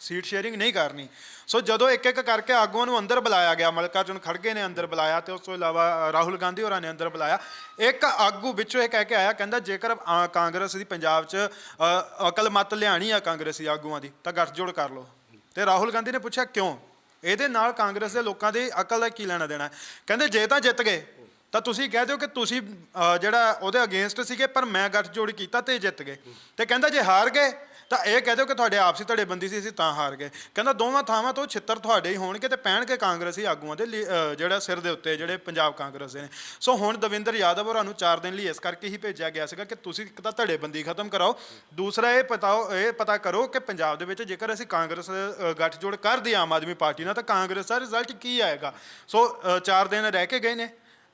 ਸੀਟ ਸ਼ੇਅਰਿੰਗ ਨਹੀਂ ਕਰਨੀ। ਸੋ ਜਦੋਂ ਇੱਕ ਇੱਕ ਕਰਕੇ ਆਗੂਆਂ ਨੂੰ ਅੰਦਰ ਬੁਲਾਇਆ ਗਿਆ, ਮਲਕਾਰਜੁਨ ਖੜਗੇ ਨੇ ਅੰਦਰ ਬੁਲਾਇਆ ਤੇ ਉਸ ਤੋਂ ਇਲਾਵਾ ਰਾਹੁਲ ਗਾਂਧੀ ਹੋਰਾਂ ਨੇ ਅੰਦਰ ਬੁਲਾਇਆ। ਇੱਕ ਆਗੂ ਵਿੱਚੋਂ ਇਹ ਕਹਿ ਕੇ ਆਇਆ, ਕਹਿੰਦਾ ਜੇਕਰ ਕਾਂਗਰਸ ਦੀ ਪੰਜਾਬ 'ਚ ਅਕਲ ਮਤ ਲਿਆਣੀ ਆ ਕਾਂਗਰਸੀ ਆਗੂਆਂ ਦੀ, ਤਾਂ ਗੱਠਜੋੜ ਕਰ ਲਓ। ਤੇ ਰਾਹੁਲ ਗਾਂਧੀ ਨੇ ਪੁੱਛਿਆ, ਕਿਉਂ? ਇਹਦੇ ਨਾਲ ਕਾਂਗਰਸ ਦੇ ਲੋਕਾਂ ਦੀ ਅਕਲ ਦਾ ਕੀ ਲੈਣਾ ਦੇਣਾ? ਕਹਿੰਦੇ ਜੇ ਤਾਂ ਜਿੱਤ ਗਏ, ਤਾਂ ਤੁਸੀਂ ਕਹਿ ਦਿਓ ਕਿ ਤੁਸੀਂ ਜਿਹੜਾ ਉਹਦੇ ਅਗੇਂਸਟ ਸੀਗੇ, ਪਰ ਮੈਂ ਗੱਠਜੋੜ ਕੀਤਾ ਤੇ ਜਿੱਤ ਗਏ। ਤੇ ਕਹਿੰਦਾ ਜੇ ਹਾਰ ਗਏ ਤਾਂ ਇਹ ਕਹਿ ਦਿਓ ਕਿ ਤੁਹਾਡੇ ਆਪਸੀ ਧੜੇਬੰਦੀ ਸੀ ਅਸੀਂ ਤਾਂ ਹਾਰ ਗਏ। ਕਹਿੰਦਾ ਦੋਵਾਂ ਥਾਵਾਂ ਤੋਂ ਛਿੱਤਰ ਤੁਹਾਡੇ ਹੀ ਹੋਣਗੇ ਤੇ ਪਹਿਣਗੇ ਕਾਂਗਰਸੀ ਆਗੂਆਂ ਦੇ ਲਈ, ਜਿਹੜਾ ਸਿਰ ਦੇ ਉੱਤੇ ਜਿਹੜੇ ਪੰਜਾਬ ਕਾਂਗਰਸ ਦੇ ਨੇ। ਸੋ ਹੁਣ ਦਵਿੰਦਰ ਯਾਦਵ ਹੋਰਾਂ ਨੂੰ 4 ਦਿਨ ਲਈ ਇਸ ਕਰਕੇ ਹੀ ਭੇਜਿਆ ਗਿਆ ਸੀਗਾ ਕਿ ਤੁਸੀਂ ਇੱਕ ਤਾਂ ਧੜੇਬੰਦੀ ਖਤਮ ਕਰਾਓ ਦੂਸਰਾ ਇਹ ਪਤਾਓ ਇਹ ਪਤਾ ਕਰੋ ਕਿ ਪੰਜਾਬ ਦੇ ਵਿੱਚ ਜੇਕਰ ਅਸੀਂ ਕਾਂਗਰਸ ਅ, ਗੱਠਜੋੜ ਕਰਦੀ ਆਮ ਆਦਮੀ ਪਾਰਟੀ ਨਾਲ ਤਾਂ ਕਾਂਗਰਸ ਦਾ ਰਿਜ਼ਲਟ ਕੀ ਆਏਗਾ? ਸੋ 4 ਦਿਨ ਰਹਿ ਕੇ ਗਏ ਨੇ।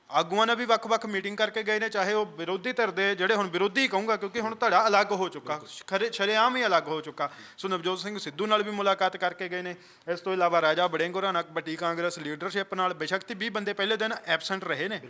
ਆਗੂਆਂ ਨੇ ਵੀ ਵੱਖ-ਵੱਖ ਮੀਟਿੰਗ ਕਰਕੇ ਗਏ ਨੇ, ਚਾਹੇ ਉਹ ਵਿਰੋਧੀ ਧਿਰ ਦੇ, ਜਿਹੜੇ ਹੁਣ ਵਿਰੋਧੀ ਕਹੂੰਗਾ, ਕਿਉਂਕਿ ਹੁਣ ਧੜਾ ਅਲੱਗ ਹੋ ਚੁੱਕਾ, ਖਰੇ, ਸ਼ਰੇਆਮ ਹੀ ਅਲੱਗ ਹੋ ਚੁੱਕਾ। ਸੋ ਨਵਜੋਤ ਸਿੰਘ ਸਿੱਧੂ ਨਾਲ ਵੀ ਮੁਲਾਕਾਤ ਕਰਕੇ ਗਏ ਨੇ। ਇਸ ਤੋਂ ਇਲਾਵਾ ਰਾਜਾ ਬੜਿੰਗੋਰਾ ਨਾਲ ਵੱਡੀ ਕਾਂਗਰਸ ਲੀਡਰਸ਼ਿਪ ਨਾਲ ਬੇਸ਼ੱਕ ਤੇ 20 ਬੰਦੇ ਪਹਿਲੇ ਦਿਨ ਐਬਸੈਂਟ ਰਹੇ ਨੇ।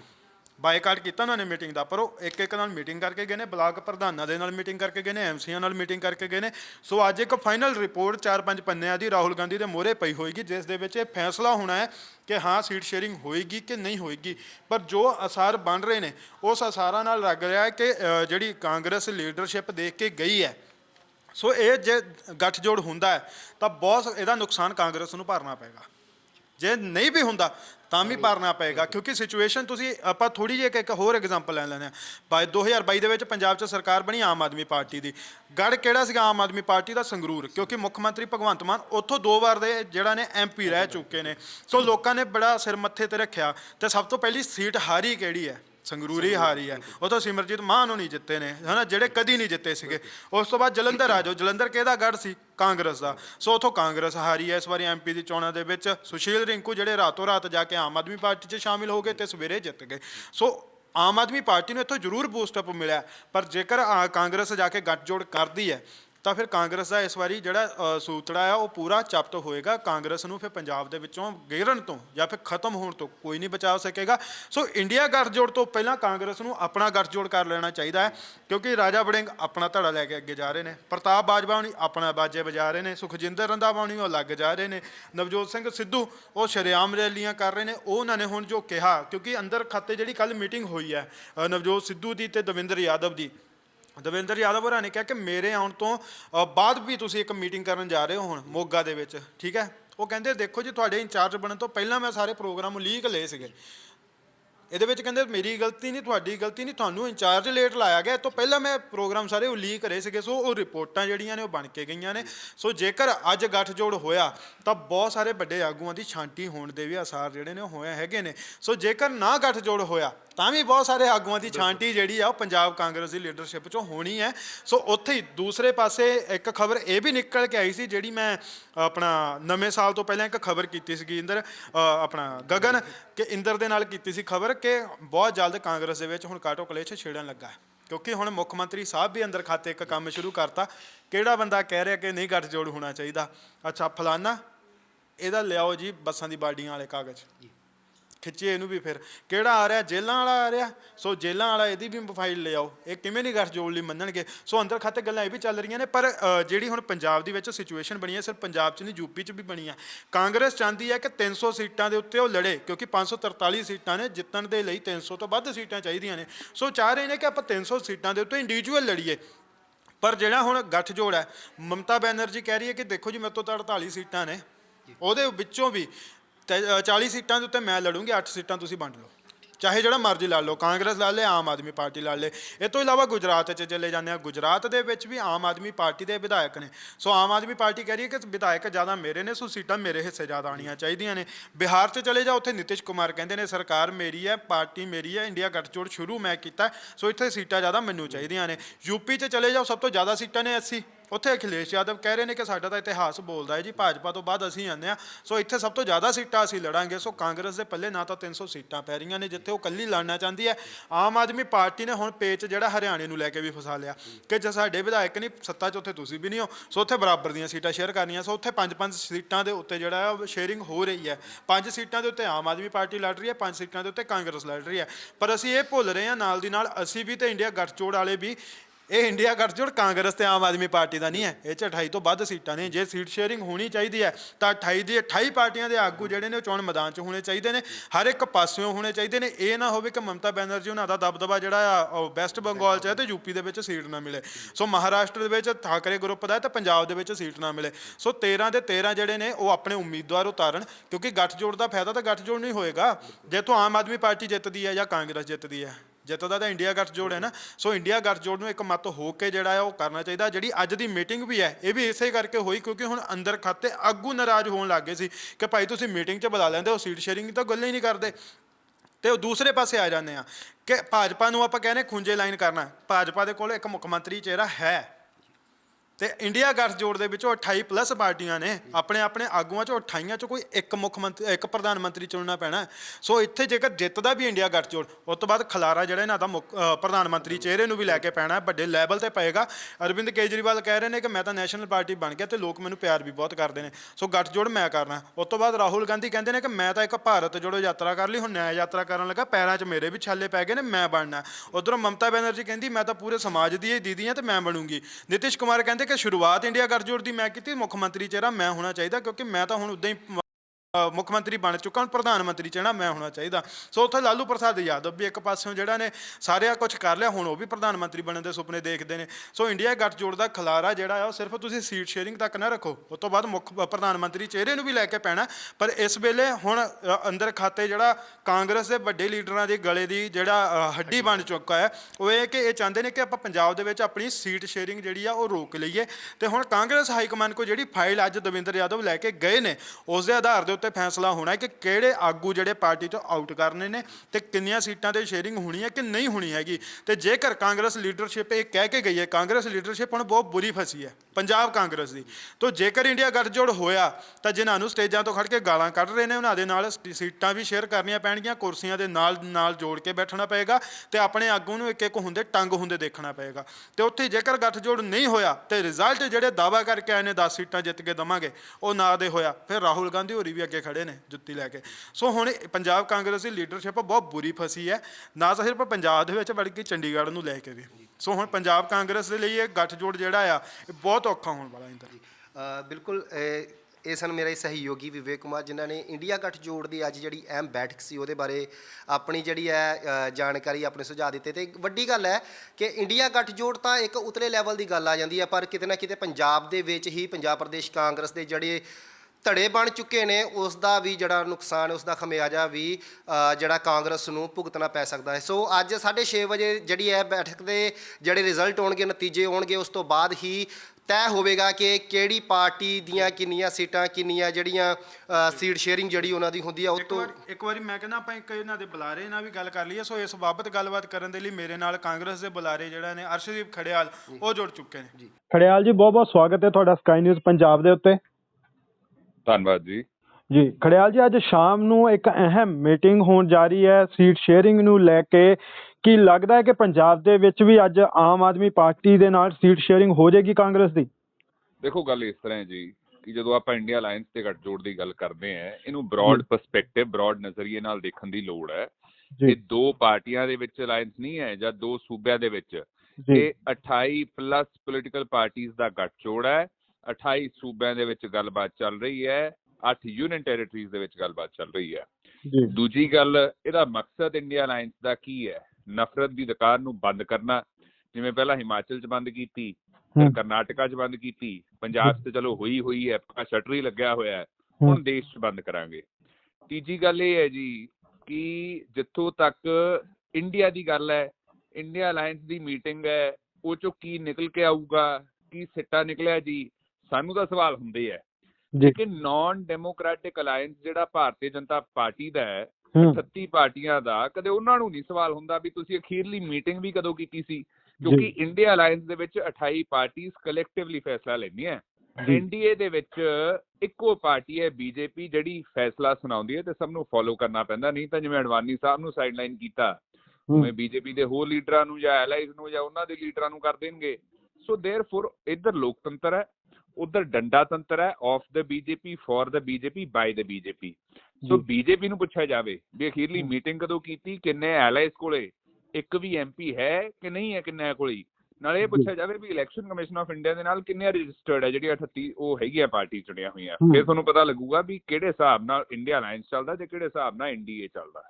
ਬਾਈਕਾਟ ਕੀਤਾ ਉਹਨਾਂ ਨੇ ਮੀਟਿੰਗ ਦਾ, ਪਰ ਉਹ ਇੱਕ ਇੱਕ ਨਾਲ ਮੀਟਿੰਗ ਕਰਕੇ ਗਏ ਨੇ, ਬਲਾਕ ਪ੍ਰਧਾਨਾਂ ਦੇ ਨਾਲ ਮੀਟਿੰਗ ਕਰਕੇ ਗਏ ਨੇ, ਐਮਸੀਆਂ ਨਾਲ ਮੀਟਿੰਗ ਕਰਕੇ ਗਏ ਨੇ। ਸੋ ਅੱਜ ਇੱਕ ਫਾਈਨਲ ਰਿਪੋਰਟ 4-5 ਪੰਨਿਆਂ ਦੀ ਰਾਹੁਲ ਗਾਂਧੀ ਦੇ ਮੋਹਰੇ ਪਈ ਹੋਏਗੀ, ਜਿਸ ਦੇ ਵਿੱਚ ਇਹ ਫੈਸਲਾ ਹੋਣਾ ਹੈ ਕਿ ਹਾਂ ਸੀਟ ਸ਼ੇਅਰਿੰਗ ਹੋਏਗੀ ਕਿ ਨਹੀਂ ਹੋਏਗੀ। ਪਰ ਜੋ ਅਸਾਰ ਬਣ ਰਹੇ ਨੇ, ਉਸ ਅਸਾਰਾਂ ਨਾਲ ਲੱਗ ਰਿਹਾ ਹੈ ਕਿ ਜਿਹੜੀ ਕਾਂਗਰਸ ਲੀਡਰਸ਼ਿਪ ਦੇਖ ਕੇ ਗਈ ਹੈ, ਸੋ ਇਹ ਜੇ ਗੱਠਜੋੜ ਹੁੰਦਾ ਹੈ, ਤਾਂ ਬਹੁਤ ਇਹਦਾ ਨੁਕਸਾਨ ਕਾਂਗਰਸ ਨੂੰ ਭਰਨਾ ਪਏਗਾ। ਜੇ ਨਹੀਂ ਵੀ ਹੁੰਦਾ ਤਾਂ ਵੀ ਭਰਨਾ ਪਏਗਾ, ਕਿਉਂਕਿ ਸਿਚੁਏਸ਼ਨ ਤੁਸੀਂ, ਆਪਾਂ ਥੋੜੀ ਜਿਹੀ ਇੱਕ- ਹੋਰ ਐਗਜ਼ਾਮਪਲ ਲੈ ਲੈਂਦੇ ਹਾਂ। ਬਾਈ 2022 ਦੇ ਵਿੱਚ ਪੰਜਾਬ 'ਚ ਸਰਕਾਰ ਬਣੀ ਆਮ ਆਦਮੀ ਪਾਰਟੀ ਦੀ। ਗੜ ਕਿਹੜਾ ਸੀਗਾ ਆਮ ਆਦਮੀ ਪਾਰਟੀ ਦਾ? ਸੰਗਰੂਰ, ਕਿਉਂਕਿ ਮੁੱਖ ਮੰਤਰੀ ਭਗਵੰਤ ਮਾਨ ਉੱਥੋਂ ਦੋ ਵਾਰ ਦੇ ਜਿਹੜਾ ਨੇ ਐਮਪੀ ਰਹਿ ਚੁੱਕੇ ਨੇ। ਸੋ ਲੋਕਾਂ ਨੇ ਬੜਾ ਸਿਰ ਮੱਥੇ ਤੇ ਰੱਖਿਆ ਤੇ ਸਭ ਤੋਂ ਪਹਿਲੀ ਸੀਟ ਹਾਰੀ ਕਿਹੜੀ ਹੈ? ਸੰਗਰੂਰੀ ਹਾਰੀ ਹੈ। ਉਥੋਂ ਸਿਮਰਜੀਤ ਮਾਨ ਨੂੰ ਨਹੀਂ ਜਿੱਤੇ ਨੇ ਹਨਾ? ਜਿਹੜੇ ਕਦੀ ਨਹੀਂ ਜਿੱਤੇ ਸੀਗੇ। ਉਸ ਤੋਂ ਬਾਅਦ ਜਲੰਧਰ ਆ ਜਾਓ। ਜਲੰਧਰ ਕਿਹਦਾ ਗੜ ਸੀ? ਕਾਂਗਰਸ ਦਾ। ਸੋ ਉਥੋਂ ਕਾਂਗਰਸ ਹਾਰੀ ਹੈ। ਇਸ ਵਾਰੀ ਐਮਪੀ ਦੀ ਚੋਣਾਂ ਦੇ ਵਿੱਚ ਸੁਸ਼ੀਲ ਰਿੰਕੂ ਜਿਹੜੇ ਰਾਤੋਂ ਰਾਤ ਜਾ ਕੇ ਆਮ ਆਦਮੀ ਪਾਰਟੀ 'ਚ ਸ਼ਾਮਿਲ ਹੋ ਗਏ ਤੇ ਸਵੇਰੇ ਜਿੱਤ ਗਏ। ਸੋ ਆਮ ਆਦਮੀ ਪਾਰਟੀ ਨੂੰ ਇੱਥੋਂ ਜ਼ਰੂਰ ਬੂਸਟ ਅਪ ਮਿਲਿਆ। ਪਰ ਜੇਕਰ ਆ, ਕਾਂਗਰਸ ਜਾ ਕੇ ਗੱਠਜੋੜ ਕਰਦੀ ਹੈ ਤਾਂ ਫਿਰ ਕਾਂਗਰਸ ਦਾ ਇਸ ਵਾਰੀ ਜਿਹੜਾ ਸੂਤੜਾ ਆ, ਉਹ ਪੂਰਾ ਚਪਤ ਹੋਏਗਾ। ਕਾਂਗਰਸ ਨੂੰ ਫਿਰ ਪੰਜਾਬ ਦੇ ਵਿੱਚੋਂ ਗੇਰਨ ਤੋਂ ਜਾਂ ਫਿਰ ਖਤਮ ਹੋਣ ਤੋਂ ਕੋਈ ਨਹੀਂ ਬਚਾ ਸਕੇਗਾ। ਸੋ ਇੰਡੀਆ ਗੱਠਜੋੜ ਤੋਂ ਪਹਿਲਾਂ ਕਾਂਗਰਸ ਨੂੰ ਆਪਣਾ ਗੱਠਜੋੜ ਕਰ ਲੈਣਾ ਚਾਹੀਦਾ ਹੈ, ਕਿਉਂਕਿ ਰਾਜਾ ਵੜਿੰਗ ਆਪਣਾ ਧੜਾ ਲੈ ਕੇ ਅੱਗੇ ਜਾ ਰਹੇ ਨੇ। ਪ੍ਰਤਾਪ ਬਾਜਵਾ ਹੁਣੀ ਆਪਣਾ ਬਾਜੇ ਵਜਾ ਰਹੇ ਨੇ, ਸੁਖਜਿੰਦਰ ਰੰਧਾਵਾ ਹੁਣੀ ਉਹ ਲੱਗ ਜਾ ਰਹੇ ਨੇ, ਨਵਜੋਤ ਸਿੰਘ ਸਿੱਧੂ ਉਹ ਸ਼ਰੇਆਮ ਰੈਲੀਆਂ ਕਰ ਰਹੇ ਨੇ, ਉਹ ਉਹਨਾਂ ਨੇ ਹੁਣ ਜੋ ਕਿਹਾ, ਕਿਉਂਕਿ ਅੰਦਰ ਖਾਤੇ ਜਿਹੜੀ ਕੱਲ ਮੀਟਿੰਗ ਹੋਈ ਹੈ ਨਵਜੋਤ ਸਿੱਧੂ ਦੀ ਤੇ ਦਵਿੰਦਰ ਯਾਦਵ ਦੀ ਦਵਿੰਦਰ ਯਾਦਵ ਹੋਰਾਂ ਨੇ ਕਿਹਾ ਕਿ ਮੇਰੇ ਆਉਣ ਤੋਂ ਅ, ਬਾਅਦ ਵੀ ਤੁਸੀਂ ਇੱਕ ਮੀਟਿੰਗ ਕਰਨ ਜਾ ਰਹੇ ਹੋ ਹੁਣ ਮੋਗਾ ਦੇ ਵਿੱਚ ਠੀਕ ਹੈ? ਉਹ ਕਹਿੰਦੇ ਦੇਖੋ ਜੀ ਤੁਹਾਡੇ ਇੰਚਾਰਜ ਬਣਨ ਤੋਂ ਪਹਿਲਾਂ ਮੈਂ ਸਾਰੇ ਪ੍ਰੋਗਰਾਮ ਲੀਕ ਲਏ ਸੀਗੇ। ਇਹਦੇ ਵਿੱਚ ਕਹਿੰਦੇ ਮੇਰੀ ਗਲਤੀ ਨਹੀਂ ਤੁਹਾਡੀ ਗਲਤੀ ਨਹੀਂ ਤੁਹਾਨੂੰ ਇੰਚਾਰਜ ਲੇਟ ਲਾਇਆ ਗਿਆ। ਇਹ ਤੋਂ ਪਹਿਲਾਂ ਮੈਂ ਪ੍ਰੋਗਰਾਮ ਸਾਰੇ ਉਹ ਲੀਕ ਕਰੇ ਸੀਗੇ ਸੋ ਉਹ ਰਿਪੋਰਟਾਂ ਜਿਹੜੀਆਂ ਨੇ ਉਹ ਬਣ ਕੇ ਗਈਆਂ ਨੇ। ਸੋ ਜੇਕਰ ਅੱਜ ਗੱਠਜੋੜ ਹੋਇਆ ਤਾਂ ਬਹੁਤ ਸਾਰੇ ਵੱਡੇ ਆਗੂਆਂ ਦੀ ਛਾਂਟੀ ਹੋਣ ਦੇ ਵੀ ਆਸਾਰ ਜਿਹੜੇ ਨੇ ਉਹ ਹੋਏ ਹੈਗੇ ਨੇ। ਸੋ ਜੇਕਰ ਨਾ ਗੱਠਜੋੜ ਹੋਇਆ ਤਾਂ ਵੀ ਬਹੁਤ ਸਾਰੇ ਆਗੂਆਂ ਦੀ ਛਾਂਟੀ ਜਿਹੜੀ ਆ ਉਹ ਪੰਜਾਬ ਕਾਂਗਰਸ ਦੀ ਲੀਡਰਸ਼ਿਪ ਚੋਂ ਹੋਣੀ ਹੈ। ਸੋ ਉੱਥੇ ਹੀ ਦੂਸਰੇ ਪਾਸੇ ਇੱਕ ਖਬਰ ਇਹ ਵੀ ਨਿਕਲ ਕੇ ਆਈ ਸੀ ਜਿਹੜੀ ਮੈਂ ਆਪਣਾ ਨਵੇਂ ਸਾਲ ਤੋਂ ਪਹਿਲਾਂ ਇੱਕ ਖਬਰ ਕੀਤੀ ਸੀਗੀ ਇੰਦਰ ਆਪਣਾ ਗਗਨ ਕਿ ਇੰਦਰ ਦੇ ਨਾਲ ਕੀਤੀ ਸੀ ਖਬਰ ਕਿ ਬਹੁਤ ਜਲਦ ਕਾਂਗਰਸ ਦੇ ਵਿੱਚ ਹੁਣ ਕਾਟੋ ਕਲੇਸ਼ ਛੇੜਨ ਲੱਗਾ ਹੈ। ਕਿਉਂਕਿ ਹੁਣ ਮੁੱਖ ਮੰਤਰੀ ਸਾਹਿਬ ਵੀ ਅੰਦਰ ਖਾਤੇ ਇੱਕ ਕੰਮ ਸ਼ੁਰੂ ਕਰਤਾ। ਕਿਹੜਾ ਬੰਦਾ ਕਹਿ ਰਿਹਾ ਕਿ ਨਹੀਂ ਗੱਠਜੋੜ ਹੋਣਾ ਚਾਹੀਦਾ? ਅੱਛਾ, ਫਲਾਨਾ, ਇਹਦਾ ਲਿਆਓ ਜੀ ਬੱਸਾਂ ਦੀ ਬਾਡੀਆਂ ਵਾਲੇ ਕਾਗਜ਼। ਖਿੱਚੀਏ ਇਹਨੂੰ ਵੀ ਫਿਰ। ਕਿਹੜਾ ਆ ਰਿਹਾ? ਜੇਲਾਂ ਵਾਲਾ ਆ ਰਿਹਾ? ਸੋ ਜੇਲਾਂ ਵਾਲਾ ਇਹਦੀ ਵੀ ਫਾਈਲ ਲੈ ਆਓ। ਇਹ ਕਿਵੇਂ ਨਹੀਂ ਗੱਠਜੋੜ ਲਈ ਮੰਨਣਗੇ? ਸੋ ਅੰਦਰ ਖਾਤੇ ਗੱਲਾਂ ਇਹ ਵੀ ਚੱਲ ਰਹੀਆਂ ਨੇ ਪਰ ਜਿਹੜੀ ਹੁਣ ਪੰਜਾਬ ਦੀ ਵਿੱਚ ਸਿਚੁਏਸ਼ਨ ਬਣੀ ਹੈ ਸਿਰਫ ਪੰਜਾਬ 'ਚ ਨਹੀਂ ਯੂਪੀ 'ਚ ਵੀ ਬਣੀ ਹੈ। ਕਾਂਗਰਸ ਚਾਹੁੰਦੀ ਹੈ ਕਿ 300 ਸੀਟਾਂ ਦੇ ਉੱਤੇ ਉਹ ਲੜੇ ਕਿਉਂਕਿ 543 ਸੀਟਾਂ ਨੇ ਜਿੱਤਣ ਦੇ ਲਈ 300 ਤੋਂ ਵੱਧ ਸੀਟਾਂ ਚਾਹੀਦੀਆਂ ਨੇ। ਸੋ ਚਾਹ ਰਹੇ ਨੇ ਕਿ ਆਪਾਂ 300 ਸੀਟਾਂ ਦੇ ਉੱਤੇ ਇੰਡੀਵਿਜੂਅਲ ਲੜੀਏ। ਪਰ ਜਿਹੜਾ ਹੁਣ ਗੱਠਜੋੜ ਹੈ ਮਮਤਾ ਬੈਨਰਜੀ ਕਹਿ ਰਹੀ ਹੈ ਕਿ ਦੇਖੋ ਜੀ ਮੇਰੇ ਤੋਂ ਤਾਂ 48 ਸੀਟਾਂ ਨੇ। ਉਹਦੇ ਵਿੱਚੋਂ ਵੀ ਤੇ, ਅ, 40 ਸੀਟਾਂ ਦੇ ਉੱਤੇ ਮੈਂ ਲੜੂੰਗੀ 8 ਸੀਟਾਂ ਤੁਸੀਂ ਵੰਡ ਲਓ। ਚਾਹੇ ਜਿਹੜਾ ਮਰਜ਼ੀ ਲੜ ਲਓ ਕਾਂਗਰਸ ਲੜ ਲੇ ਆਮ ਆਦਮੀ ਪਾਰਟੀ ਲੜ ਲੇ। ਇਹ ਤੋਂ ਇਲਾਵਾ ਗੁਜਰਾਤ 'ਚ ਚਲੇ ਜਾਂਦੇ ਆ। ਗੁਜਰਾਤ ਦੇ ਵਿੱਚ ਵੀ ਆਮ ਆਦਮੀ ਪਾਰਟੀ ਦੇ ਵਿਧਾਇਕ ਨੇ। ਸੋ ਆਮ ਆਦਮੀ ਪਾਰਟੀ ਕਹਿ ਰਹੀ ਹੈ ਕਿ ਵਿਧਾਇਕ ਜ਼ਿਆਦਾ ਮੇਰੇ ਨੇ ਸੋ ਸੀਟਾਂ ਮੇਰੇ ਹਿੱਸੇ ਜ਼ਿਆਦਾ ਆਣੀਆਂ ਚਾਹੀਦੀਆਂ ਨੇ। ਬਿਹਾਰ 'ਚ ਚਲੇ ਜਾਓ ਉੱਥੇ ਨਿਤਿਸ਼ ਕੁਮਾਰ ਕਹਿੰਦੇ ਨੇ ਸਰਕਾਰ ਮੇਰੀ ਹੈ ਪਾਰਟੀ ਮੇਰੀ ਹੈ ਇੰਡੀਆ ਗੱਠਜੋੜ ਸ਼ੁਰੂ ਮੈਂ ਕੀਤਾ ਸੋ ਇੱਥੇ ਸੀਟਾਂ ਜ਼ਿਆਦਾ ਮੈਨੂੰ ਚਾਹੀਦੀਆਂ ਨੇ। ਯੂਪੀ 'ਚ ਚਲੇ ਜਾਓ ਸਭ ਤੋਂ ਜ਼ਿਆਦਾ ਸੀਟਾਂ ਨੇ 80 ਉੱਥੇ ਅਖਿਲੇਸ਼ ਯਾਦਵ ਕਹਿ ਰਹੇ ਨੇ ਕਿ ਸਾਡਾ ਤਾਂ ਇਤਿਹਾਸ ਬੋਲਦਾ ਹੈ ਜੀ, ਭਾਜਪਾ ਤੋਂ ਬਾਅਦ ਅਸੀਂ ਆਉਂਦੇ ਆ ਸੋ ਇੱਥੇ ਸਭ ਤੋਂ ਜ਼ਿਆਦਾ ਸੀਟਾਂ ਅਸੀਂ ਲੜਾਂਗੇ। ਸੋ ਕਾਂਗਰਸ ਦੇ ਪੱਲੇ ਨਾ ਤਾਂ 300 ਸੀਟਾਂ ਪੈ ਰਹੀਆਂ ਨੇ, ਜਿੱਥੇ ਉਹ ਕੱਲੀ ਲੜਨਾ ਚਾਹੁੰਦੀ ਹੈ। ਆਮ ਆਦਮੀ ਪਾਰਟੀ ਨੇ ਹੁਣ ਪੇਚ ਜਿਹੜਾ ਹਰਿਆਣੇ ਨੂੰ ਲੈ ਕੇ ਵੀ ਫਸਾ ਲਿਆ ਕਿ ਜੇ ਸਾਡੇ ਵਿਧਾਇਕ ਨਹੀਂ, ਸੱਤਾ 'ਚ ਉੱਥੇ ਤੁਸੀਂ ਵੀ ਨਹੀਂ ਹੋ। ਸੋ ਉੱਥੇ ਬਰਾਬਰ ਦੀਆਂ ਸੀਟਾਂ ਸ਼ੇਅਰ ਕਰਨੀਆਂ। ਸੋ ਉੱਥੇ ਪੰਜ ਪੰਜ ਸੀਟਾਂ ਦੇ ਉੱਤੇ ਜਿਹੜਾ ਹੈ ਸ਼ੇਅਰਿੰਗ ਹੋ ਰਹੀ ਹੈ। ਪੰਜ ਸੀਟਾਂ ਦੇ ਉੱਤੇ ਆਮ ਆਦਮੀ ਪਾਰਟੀ ਲੜ ਰਹੀ ਹੈ, ਪੰਜ ਸੀਟਾਂ ਦੇ ਉੱਤੇ ਕਾਂਗਰਸ ਲੜ ਰਹੀ ਹੈ। ਪਰ ਅਸੀਂ ਇਹ ਭੁੱਲ ਰਹੇ ਹਾਂ, ਨਾਲ ਦੀ ਨਾਲ ਅਸੀਂ ਵੀ ਤੇ ਇੰਡੀਆ ਗੱਠਜੋੜ ਵਾਲੇ ਵੀ ਇਹ ਇੰਡੀਆ ਗੱਠਜੋੜ ਕਾਂਗਰਸ ਤੇ ਆਮ ਆਦਮੀ ਪਾਰਟੀ ਦਾ ਨਹੀਂ ਹੈ। ਇਹ ਚ 28 ਤੋਂ ਵੱਧ ਸੀਟਾਂ ਨੇ। ਜੇ ਸੀਟ ਸ਼ੇਅਰਿੰਗ ਹੋਣੀ ਚਾਹੀਦੀ ਹੈ, ਤਾਂ 28 ਦੀ 28 ਪਾਰਟੀਆਂ ਦੇ ਆਗੂ ਜਿਹੜੇ ਨੇ ਉਹ ਚੋਣ ਮੈਦਾਨ 'ਚ ਹੋਣੇ ਚਾਹੀਦੇ ਨੇ। ਹਰ ਇੱਕ ਪਾਸਿਓਂ ਹੋਣੇ ਚਾਹੀਦੇ ਨੇ। ਇਹ ਨਾ ਹੋਵੇ ਕਿ ਮਮਤਾ ਬੈਨਰਜੀ ਉਹਨਾਂ ਦਾ ਦਬਦਬਾ ਜਿਹੜਾ ਆ, ਉਹ ਵੈਸਟ ਬੰਗਾਲ 'ਚ ਹੈ ਤੇ ਯੂਪੀ ਦੇ ਵਿੱਚ ਸੀਟ ਨਾ ਮਿਲੇ। ਸੋ ਮਹਾਰਾਸ਼ਟਰ ਦੇ ਵਿੱਚ ਠਾਕਰੇ ਗਰੁੱਪ ਦਾ ਹੈ ਤੇ ਪੰਜਾਬ ਦੇ ਵਿੱਚ ਸੀਟ ਨਾ ਮਿਲੇ। ਸੋ 13 ਦੇ 13 ਜਿਹੜੇ ਨੇ, ਉਹ ਆਪਣੇ ਉਮੀਦਵਾਰ ਉਤਾਰਨ, ਕਿਉਂਕਿ ਗੱਠਜੋੜ ਦਾ ਫਾਇਦਾ ਤਾਂ ਗੱਠਜੋੜ ਨਹੀਂ ਹੋਏਗਾ। ਜੇ ਤੋਂ ਆਮ ਆਦਮੀ ਪਾਰਟੀ ਜਿੱਤਦੀ ਹੈ ਜਾਂ ਕਾਂਗਰਸ ਜਿੱਤਦੀ ਹੈ। ਜਿੱਤਦਾ ਤਾਂ ਇੰਡੀਆ ਗੱਠਜੋੜ ਹੈ ਨਾ, ਸੋ ਇੰਡੀਆ ਗੱਠਜੋੜ ਨੂੰ ਇੱਕ ਮਤ ਹੋ ਕੇ ਜਿਹੜਾ ਹੈ ਉਹ ਕਰਨਾ ਚਾਹੀਦਾ। ਜਿਹੜੀ ਅੱਜ ਦੀ ਮੀਟਿੰਗ ਵੀ ਹੈ, ਇਹ ਵੀ ਇਸੇ ਕਰਕੇ ਹੋਈ ਕਿਉਂਕਿ ਹੁਣ ਅੰਦਰ ਖਾਤੇ ਆਗੂ ਨਾਰਾਜ਼ ਹੋਣ ਲੱਗ ਗਏ ਸੀ ਕਿ ਭਾਈ ਤੁਸੀਂ ਮੀਟਿੰਗ 'ਚ ਬੁਲਾ ਲੈਂਦੇ ਹੋ, ਸੀਟ ਸ਼ੇਅਰਿੰਗ ਦੀ ਤਾਂ ਗੱਲ ਹੀ ਨਹੀਂ ਕਰਦੇ। ਤੇ ਉਹ ਦੂਸਰੇ ਪਾਸੇ ਆ ਜਾਂਦੇ ਆ ਕਿ ਭਾਜਪਾ ਨੂੰ ਆਪਾਂ ਕਹਿੰਦੇ ਖੁੰਝੇ ਲਾਈਨ ਕਰਨਾ। ਭਾਜਪਾ ਦੇ ਕੋਲ ਇੱਕ ਮੁੱਖ ਮੰਤਰੀ ਚਿਹਰਾ ਹੈ। ਤੇ ਇੰਡੀਆ ਗੱਠਜੋੜ ਦੇ ਵਿੱਚੋਂ 28 ਪਲੱਸ ਪਾਰਟੀਆਂ ਨੇ ਆਪਣੇ ਆਪਣੇ ਆਗੂਆਂ ਚੋਂ 28 ਚੋਂ ਕੋਈ ਇੱਕ ਮੁੱਖ ਮੰਤਰੀ ਇੱਕ ਪ੍ਰਧਾਨ ਮੰਤਰੀ ਚੁਣਨਾ ਪੈਣਾ। ਸੋ ਇੱਥੇ ਜੇਕਰ ਜਿੱਤਦਾ ਵੀ ਇੰਡੀਆ ਗੱਠਜੋੜ ਉਸ ਤੋਂ ਬਾਅਦ ਖਲਾਰਾ ਜਿਹੜਾ ਇਹਨਾਂ ਦਾ ਮੁੱਖ- ਪ੍ਰਧਾਨ ਮੰਤਰੀ ਚਿਹਰੇ ਨੂੰ ਵੀ ਲੈ ਕੇ ਪੈਣਾ, ਵੱਡੇ ਲੈਵਲ ਤੇ ਪਏਗਾ। ਅਰਵਿੰਦ ਕੇਜਰੀਵਾਲ ਕਹਿ ਰਹੇ ਨੇ ਕਿ ਮੈਂ ਤਾਂ ਨੈਸ਼ਨਲ ਪਾਰਟੀ ਬਣ ਗਿਆ ਤੇ ਲੋਕ ਮੈਨੂੰ ਪਿਆਰ ਵੀ ਬਹੁਤ ਕਰਦੇ ਨੇ। ਸੋ ਗੱਠਜੋੜ ਮੈਂ ਕਰਨਾ। ਉਸ ਤੋਂ ਬਾਅਦ ਰਾਹੁਲ ਗਾਂਧੀ ਕਹਿੰਦੇ ਨੇ ਕਿ ਮੈਂ ਤਾਂ ਇੱਕ ਭਾਰਤ ਜੋੜੋ ਯਾਤਰਾ ਕਰ ਲਈ, ਹੁਣ ਨਿਆਂ ਯਾਤਰਾ ਕਰਨ ਲੱਗਾ, ਪੈਰਾਂ 'ਚ ਮੇਰੇ ਵੀ ਛਾਲੇ ਪੈ ਗਏ ਨੇ, ਮੈਂ ਬਣਨਾ। ਉਧਰੋਂ ਮਮਤਾ ਬੈਨਰਜੀ ਕਹਿੰਦੀ, ਮੈਂ ਤਾਂ ਪੂਰੇ ਸਮਾਜ ਦੀ ਹੀ ਦੀਦੀ ਹਾਂ ਤੇ ਮੈਂ ਬਣੂੰਗੀ। ਨਿਤਿਸ਼ ਕੁਮਾਰ ਕਹਿੰਦੇ ਕਿ ਸ਼ੁਰੂਆਤ ਇੰਡੀਆ ਗੱਠਜੋੜ ਦੀ ਮੈਂ ਕੀਤੀ, ਮੁੱਖ ਮੰਤਰੀ ਚਿਹਰਾ ਮੈਂ ਹੋਣਾ ਚਾਹੀਦਾ ਕਿਉਂਕਿ ਮੈਂ ਤਾਂ ਹੁਣ ਉਦਾਂ ਹੀ ਮੁੱਖ ਮੰਤਰੀ ਬਣ ਚੁੱਕਾ, ਹੁਣ ਪ੍ਰਧਾਨ ਮੰਤਰੀ ਚਿਹਰਾ ਮੈਂ ਹੋਣਾ ਚਾਹੀਦਾ। ਸੋ ਉੱਥੇ ਲਾਲੂ ਪ੍ਰਸਾਦ ਯਾਦਵ ਵੀ ਇੱਕ ਪਾਸਿਓਂ ਜਿਹੜਾ ਨੇ ਸਾਰਿਆ ਕੁਝ ਕਰ ਲਿਆ, ਹੁਣ ਉਹ ਵੀ ਪ੍ਰਧਾਨ ਮੰਤਰੀ ਬਣਨ ਦੇ ਸੁਪਨੇ ਦੇਖਦੇ ਨੇ। ਸੋ ਇੰਡੀਆ ਗੱਠਜੋੜ ਦਾ ਖਲਾਰਾ ਜਿਹੜਾ ਆ, ਉਹ ਸਿਰਫ ਤੁਸੀਂ ਸੀਟ ਸ਼ੇਅਰਿੰਗ ਤੱਕ ਨਾ ਰੱਖੋ ਉਸ ਤੋਂ ਬਾਅਦ ਮੁੱਖ ਪ੍ਰਧਾਨ ਮੰਤਰੀ ਚਿਹਰੇ ਨੂੰ ਵੀ ਲੈ ਕੇ ਪੈਣਾ। ਪਰ ਇਸ ਵੇਲੇ ਹੁਣ ਅੰਦਰ ਖਾਤੇ ਜਿਹੜਾ ਕਾਂਗਰਸ ਦੇ ਵੱਡੇ ਲੀਡਰਾਂ ਦੇ ਗਲੇ ਦੀ ਜਿਹੜਾ ਹੱਡੀ ਬਣ ਚੁੱਕਾ ਹੈ, ਉਹ ਇਹ ਕਿ ਇਹ ਚਾਹੁੰਦੇ ਨੇ ਕਿ ਆਪਾਂ ਪੰਜਾਬ ਦੇ ਵਿੱਚ ਆਪਣੀ ਸੀਟ ਸ਼ੇਅਰਿੰਗ ਜਿਹੜੀ ਆ, ਉਹ ਰੋਕ ਲਈਏ। ਤੇ ਹੁਣ ਕਾਂਗਰਸ ਹਾਈ ਕਮਾਂਡ ਕੋ ਜਿਹੜੀ ਫਾਈਲ ਅੱਜ ਦਵਿੰਦਰ ਯਾਦਵ ਲੈ ਕੇ ਗਏ ਨੇ, ਉਸ ਦੇ ਆਧਾਰ ਦੇ ਉੱਤੇ ਫੈਸਲਾ ਹੋਣਾ ਹੈ ਕਿ ਕਿਹੜੇ ਆਗੂ ਜਿਹੜੇ ਪਾਰਟੀ ਤੋਂ ਆਊਟ ਕਰਨੇ ਨੇ ਤੇ ਕਿੰਨੀਆਂ ਸੀਟਾਂ ਤੇ ਸ਼ੇਅਰਿੰਗ ਹੋਣੀ ਹੈ ਕਿ ਨਹੀਂ ਹੋਣੀ ਹੈਗੀ। ਤੇ ਜੇਕਰ ਕਾਂਗਰਸ ਲੀਡਰਸ਼ਿਪ ਇਹ ਕਹਿ ਕੇ ਗਈ ਹੈ, ਕਾਂਗਰਸ ਲੀਡਰਸ਼ਿਪ ਹੁਣ ਬਹੁਤ ਬੁਰੀ ਫਸੀ ਹੈ, ਪੰਜਾਬ ਕਾਂਗਰਸ ਦੀ। ਤੋਂ ਜੇਕਰ ਇੰਡੀਆ ਗੱਠਜੋੜ ਹੋਇਆ, ਤਾਂ ਜਿਨ੍ਹਾਂ ਨੂੰ ਸਟੇਜਾਂ ਤੋਂ ਖੜ ਕੇ ਗਾਲਾਂ ਕੱਢ ਰਹੇ ਨੇ ਉਹਨਾਂ ਦੇ ਨਾਲ ਸੀਟਾਂ ਵੀ ਸ਼ੇਅਰ ਕਰਨੀਆਂ ਪੈਣਗੀਆਂ, ਕੁਰਸੀਆਂ ਦੇ ਨਾਲ ਨਾਲ ਜੋੜ ਕੇ ਬੈਠਣਾ ਪਏਗਾ ਤੇ ਆਪਣੇ ਆਗੂ ਨੂੰ ਇੱਕ ਇੱਕ ਹੁੰਦੇ ਟੰਗ ਹੁੰਦੇ ਦੇਖਣਾ ਪਏਗਾ। ਤੇ ਉੱਥੇ ਜੇਕਰ ਗੱਠਜੋੜ ਨਹੀਂ ਹੋਇਆ, ਤੇ ਰਿਜ਼ਲਟ ਜਿਹੜੇ ਦਾਵਾ ਕਰਕੇ ਆਏ ਨੇ 10 ਸੀਟਾਂ ਜਿੱਤ ਕੇ ਦਵਾਂਗੇ, ਉਹ ਨਾ ਦੇ ਹੋਇਆ। ਫਿਰ ਰਾਹੁਲ ਗਾਂਧੀ ਹੋਰੀ ਵੀ ਅੱਗੇ ਖੜੇ ਨੇ ਜੁੱਤੀ ਲੈ ਕੇ। ਸੋ ਹੁਣ ਪੰਜਾਬ ਕਾਂਗਰਸ ਦੀ ਲੀਡਰਸ਼ਿਪ ਬਹੁਤ ਬੁਰੀ ਫਸੀ ਹੈ। ਨਾ ਤਾਂ ਸਿਰਫ ਪੰਜਾਬ ਦੇ ਵਿੱਚ, ਬਲਕਿ ਚੰਡੀਗੜ੍ਹ ਨੂੰ ਲੈ ਕੇ ਵੀ। ਸੋ ਹੁਣ ਪੰਜਾਬ ਕਾਂਗਰਸ ਦੇ ਲਈ ਇਹ ਗੱਠਜੋੜ ਜਿਹੜਾ ਆ, ਇਹ ਬਹੁਤ ਔਖਾ ਹੋਣ ਵਾਲਾ ਇੰਦਰ ਬਿਲਕੁਲ, ਇਹ ਸਨ ਮੇਰੇ ਸਹਿਯੋਗੀ ਵਿਵੇਕ ਕੁਮਾਰ, ਜਿਨ੍ਹਾਂ ਨੇ ਇੰਡੀਆ ਗੱਠਜੋੜ ਦੀ ਅੱਜ ਜਿਹੜੀ ਅਹਿਮ ਬੈਠਕ ਸੀ, ਉਹਦੇ ਬਾਰੇ ਆਪਣੀ ਜਿਹੜੀ ਹੈ ਜਾਣਕਾਰੀ ਆਪਣੇ ਸੁਝਾਅ ਦਿੱਤੇ। ਤੇ ਵੱਡੀ ਗੱਲ ਹੈ ਕਿ ਇੰਡੀਆ ਗੱਠਜੋੜ ਤਾਂ ਇੱਕ ਉਤਲੇ ਲੈਵਲ ਦੀ ਗੱਲ ਆ ਜਾਂਦੀ ਹੈ, ਪਰ ਕਿਤੇ ਨਾ ਕਿਤੇ ਪੰਜਾਬ ਦੇ ਵਿੱਚ ਹੀ, ਪੰਜਾਬ ਪ੍ਰਦੇਸ਼ ਕਾਂਗਰਸ ਦੇ ਜਿਹੜੇ ਧੜੇ ਬਣ ਚੁੱਕੇ ਨੇ ਉਸ ਦਾ ਵੀ ਜਿਹੜਾ ਨੁਕਸਾਨ ਉਸ ਦਾ ਖਮਿਆਜਾ ਵੀ ਜਿਹੜਾ ਕਾਂਗਰਸ ਨੂੰ ਭੁਗਤਣਾ ਪੈ ਸਕਦਾ ਹੈ। ਸੋ ਅੱਜ 6:30 ਵਜੇ ਜਿਹੜੀ ਹੈ ਬੈਠਕ ਦੇ ਜਿਹੜੇ ਰਿਜ਼ਲਟ ਹੋਣਗੇ ਨਤੀਜੇ ਹੋਣਗੇ ਉਸ ਤੋਂ ਬਾਅਦ ਹੀ ਤੈਅ ਹੋਵੇਗਾ ਕਿ ਕਿਹੜੀ ਪਾਰਟੀ ਦੀਆਂ ਕਿੰਨੀਆਂ ਸੀਟਾਂ ਕਿੰਨੀਆਂ ਜਿਹੜੀਆਂ ਸੀਟ ਸ਼ੇਅਰਿੰਗ ਜਿਹੜੀ ਉਹਨਾਂ ਦੀ ਹੁੰਦੀ ਆ ਉਹ ਤੋਂ ਇੱਕ ਵਾਰੀ ਮੈਂ ਕਹਿੰਦਾ ਆਪਾਂ ਇੱਕ ਇਹਨਾਂ ਦੇ ਬੁਲਾਰੇ ਨਾਲ ਵੀ ਗੱਲ ਕਰ ਲਈਏ। ਸੋ ਇਸ ਬਾਬਤ ਗੱਲਬਾਤ ਕਰਨ ਦੇ ਲਈ ਮੇਰੇ ਨਾਲ ਕਾਂਗਰਸ ਦੇ ਬੁਲਾਰੇ ਜਿਹੜਾ ਨੇ ਅਰਸ਼ਦੀਪ ਖੜਿਆਲ ਉਹ ਜੁੜ ਚੁੱਕੇ ਨੇ। ਖੜਿਆਲ ਜੀ ਬਹੁਤ ਬਹੁਤ ਸਵਾਗਤ ਹੈ ਤੁਹਾਡਾ ਸਕਾਈ ਨਿਊਜ਼ ਪੰਜਾਬ ਦੇ ਉੱਤੇ। ਧੰਨਵਾਦ ਜੀ। ਜੀ ਖੜਿਆਲ ਜੀ ਅੱਜ ਸ਼ਾਮ ਨੂੰ ਇੱਕ ਅਹਿਮ ਮੀਟਿੰਗ ਹੋਣ ਜਾ ਰਹੀ ਹੈ। ਸੀਟ ਸ਼ੇਅਰਿੰਗ ਨੂੰ ਲੈ ਕੇ ਕੀ ਲੱਗਦਾ ਹੈ ਕਿ ਪੰਜਾਬ ਦੇ ਵਿੱਚ ਵੀ ਅੱਜ ਆਮ ਆਦਮੀ ਪਾਰਟੀ ਦੇ ਨਾਲ ਸੀਟ ਸ਼ੇਅਰਿੰਗ ਹੋ ਜਾਏਗੀ ਕਾਂਗਰਸ ਦੀ? ਦੇਖੋ ਗੱਲ ਇਸ ਤਰ੍ਹਾਂ ਹੈ ਜੀ ਕਿ ਜਦੋਂ ਆਪਾਂ ਇੰਡੀਆ ਅਲਾਈਅੰਸ ਤੇ ਗੱਠਜੋੜ ਦੀ ਗੱਲ ਕਰਦੇ ਆਂ ਇਹਨੂੰ ਬ੍ਰੌਡ ਪਰਸਪੈਕਟਿਵ ਬ੍ਰੌਡ ਨਜ਼ਰੀਏ ਨਾਲ ਦੇਖਣ ਦੀ ਲੋੜ ਹੈ ਇਹ ਦੋ ਪਾਰਟੀਆਂ ਦੇ ਵਿੱਚ ਅਲਾਈਅੰਸ ਨਹੀਂ ਹੈ ਜਾਂ ਦੋ ਸੂਬਿਆਂ ਦੇ ਵਿੱਚ ਇਹ 28 ਪਲੱਸ ਪੋਲੀਟੀਕਲ ਪਾਰਟੀਆਂ ਦਾ ਗੱਠਜੋੜ ਹੈ। 28 ਸੂਬਿਆਂ ਦੇ ਵਿੱਚ ਗੱਲਬਾਤ ਚੱਲ ਰਹੀ ਹੈ 8 ਯੂਨੀਅਨ ਟੈਰੀਟਰੀਜ਼ ਦੇ ਵਿੱਚ ਗੱਲਬਾਤ ਚੱਲ ਰਹੀ ਹੈ। ਦੂਜੀ ਗੱਲ ਇਹਦਾ ਮਕਸਦ ਇੰਡੀਆ ਅਲਾਈਅੰਸ ਦਾ ਕੀ ਹੈ? ਨਫ਼ਰਤ ਦੀ ਦੁਕਾਨ ਨੂੰ ਬੰਦ ਕਰਨਾ। ਜਿਵੇਂ ਪਹਿਲਾਂ ਹਿਮਾਚਲ 'ਚ ਬੰਦ ਕੀਤੀ ਫਿਰ। ਕਰਨਾਟਕਾ 'ਚ ਬੰਦ ਕੀਤੀ ਪੰਜਾਬ 'ਚ ਚਲੋ ਹੋਈ ਹੋਈ ਹੈ ਪੱਕਾ ਸ਼ਟਰ ਹੀ ਲੱਗਿਆ ਹੋਇਆ ਹੈ। ਹੁਣ ਦੇਸ਼ 'ਚ ਬੰਦ ਕਰਾਂਗੇ। ਤੀਜੀ ਗੱਲ ਇਹ ਹੈ ਜੀ ਕਿ ਜਿੱਥੋਂ ਤੱਕ ਇੰਡੀਆ ਦੀ ਗੱਲ ਹੈ ਇੰਡੀਆ ਅਲਾਈਅੰਸ ਦੀ ਮੀਟਿੰਗ ਹੈ ਉਹ ਚੋਂ ਕੀ ਨਿਕਲ ਕੇ ਆਊਗਾ ਕੀ ਸਿੱਟਾ ਨਿਕਲਿਆ ਜੀ? ਸਾਨੂੰ ਤਾਂ ਸਵਾਲ ਹੁੰਦੇ ਆ ਜੀ ਕਿ ਨਾਨ ਡੈਮੋਕ੍ਰੈਟਿਕ ਅਲਾਈਅੰਸ ਜਿਹੜਾ ਭਾਰਤੀ ਜਨਤਾ ਪਾਰਟੀ ਦਾ ਹੈ ਹੂੰ 38 ਪਾਰਟੀਆਂ ਦਾ ਕਦੇ ਉਹਨਾਂ ਨੂੰ ਨਹੀਂ ਸਵਾਲ ਹੁੰਦਾ ਵੀ ਤੁਸੀਂ ਅਖੀਰਲੀ ਮੀਟਿੰਗ ਵੀ ਕਦੋਂ ਕੀਤੀ ਸੀ ਕਿਉਂਕਿ ਇੰਡੀਆ ਅਲਾਈਅੰਸ ਦੇ ਵਿੱਚ 28 ਪਾਰਟੀਆਂ ਕਲੈਕਟਿਵਲੀ ਫੈਸਲਾ ਲੈਂਦੀਆਂ ਜੀ ਐਨਡੀਏ ਦੇ ਵਿੱਚ ਇੱਕੋ ਪਾਰਟੀ ਹੈ ਬੀਜੇਪੀ ਜਿਹੜੀ ਫੈਸਲਾ ਸੁਣਾਉਂਦੀ ਹੈ ਤੇ ਸਭ ਨੂੰ ਫੋਲੋ ਕਰਨਾ ਪੈਂਦਾ ਨਹੀਂ ਤਾਂ ਜਿਵੇਂ ਅਡਵਾਨੀ ਸਾਹਿਬ ਨੂੰ ਸਾਈਡਲਾਈਨ ਕੀਤਾ ਹੂੰ ਜਿਵੇਂ ਬੀਜੇਪੀ ਦੇ ਹੋਰ ਲੀਡਰਾਂ ਨੂੰ ਜਾਂ ਐਲਾਈਜ਼ ਨੂੰ ਜਾਂ ਉਹਨਾਂ ਦੇ ਲੀਡਰਾਂ ਨੂੰ ਕਰ ਦੇਣਗੇ ਸੋ देयरफॉर ਇੱਧਰ ਲੋਕਤੰਤਰ ਹੈ ਉਧਰ ਡੰਡਾ ਤੰਤਰ ਹੈ of the BJP for the BJP by the BJP so. BJP ਨੂੰ ਪੁੱਛਿਆ ਜਾਵੇ ਵੀ ਅਖੀਰਲੀ। ਮੀਟਿੰਗ ਕਦੋਂ ਕੀਤੀ ਕਿੰਨੇ ਐਲਾਈਜ਼ ਕੋਲੇ ਇੱਕ ਵੀ ਐਮਪੀ ਹੈ ਕਿ ਨਹੀਂ ਹੈ ਕਿੰਨੇ ਕੋਲੇ ਨਾਲੇ ਇਹ। ਪੁੱਛਿਆ ਜਾਵੇ ਵੀ ਇਲੈਕਸ਼ਨ ਕਮਿਸ਼ਨ ਆਫ ਇੰਡੀਆ ਦੇ ਨਾਲ ਕਿੰਨੇ ਰਜਿਸਟਰਡ ਹੈ ਜਿਹੜੀ 38 ਉਹ ਹੈਗੀਆਂ ਪਾਰਟੀ ਚੁਣੀਆਂ ਹੋਈਆਂ। ਫਿਰ ਤੁਹਾਨੂੰ ਪਤਾ ਲੱਗੂਗਾ ਵੀ ਕਿਹੜੇ ਹਿਸਾਬ ਨਾਲ ਇੰਡੀਆ ਅਲਾਈਅੰਸ ਚੱਲਦਾ ਤੇ ਕਿਹੜੇ ਹਿਸਾਬ ਨਾਲ ਐਨਡੀਏ ਚੱਲਦਾ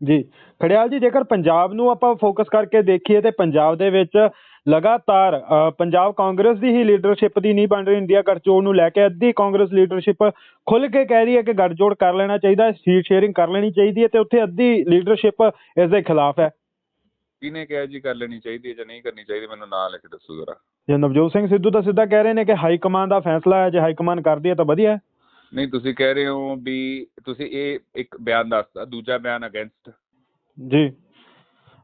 ਜੀ। ਖੜਿਆਲ ਜੀ ਜੇਕਰ ਪੰਜਾਬ ਨੂੰ ਆਪਾਂ ਫੋਕਸ ਕਰਕੇ ਦੇਖੀਏ ਤੇ ਪੰਜਾਬ ਦੇ ਵਿੱਚ ਲਗਾਤਾਰ ਪੰਜਾਬ ਕਾਂਗਰਸ ਦੀ ਹੀ ਲੀਡਰਸ਼ਿਪ ਦੀ ਨਹੀਂ ਬਣ ਰਹੀ ਇੰਡੀਆ ਗੱਠਜੋੜ ਨੂੰ ਲੈ ਕੇ ਅੱਧੀ ਕਾਂਗਰਸ ਲੀਡਰਸ਼ਿਪ ਖੁੱਲ ਕੇ ਕਹਿ ਰਹੀ ਹੈ ਕਿ ਗੱਠਜੋੜ ਕਰ ਲੈਣਾ ਚਾਹੀਦਾ ਸੀਟ ਸ਼ੇਅਰਿੰਗ ਕਰ ਲੈਣੀ ਚਾਹੀਦੀ ਹੈ ਤੇ ਉੱਥੇ ਅੱਧੀ ਲੀਡਰਸ਼ਿਪ ਇਸ ਦੇ ਖਿਲਾਫ ਹੈ। ਕਿਹਨੇ ਕਿਹਾ ਜੀ ਕਰ ਲੈਣੀ ਚਾਹੀਦੀ ਹੈ ਜਾਂ ਨਹੀਂ ਕਰਨੀ ਚਾਹੀਦੀ ਮੈਨੂੰ ਨਾਂ ਲਿਖ ਦੱਸੋ ਜ਼ਰਾ। ਜੇ ਨਵਜੋਤ ਸਿੰਘ ਸਿੱਧੂ ਤਾਂ ਸਿੱਧਾ ਕਹਿ ਰਹੇ ਨੇ ਕਿ ਹਾਈ ਕਮਾਂਡ ਦਾ ਫੈਸਲਾ ਹੈ ਜੇ ਹਾਈ ਕਮਾਂਡ ਕਰਦੀ ਹੈ ਤਾਂ ਵਧੀਆ ਹੈ। ਨਹੀਂ ਤੁਸੀਂ ਕਹਿ ਰਹੇ ਹੋ ਵੀ ਤੁਸੀਂ ਇਹ ਇੱਕ ਬਿਆਨ ਦੱਸਦਾ ਦੂਜਾ ਬਿਆਨ ਅਗੇਂਸਟ ਜੀ।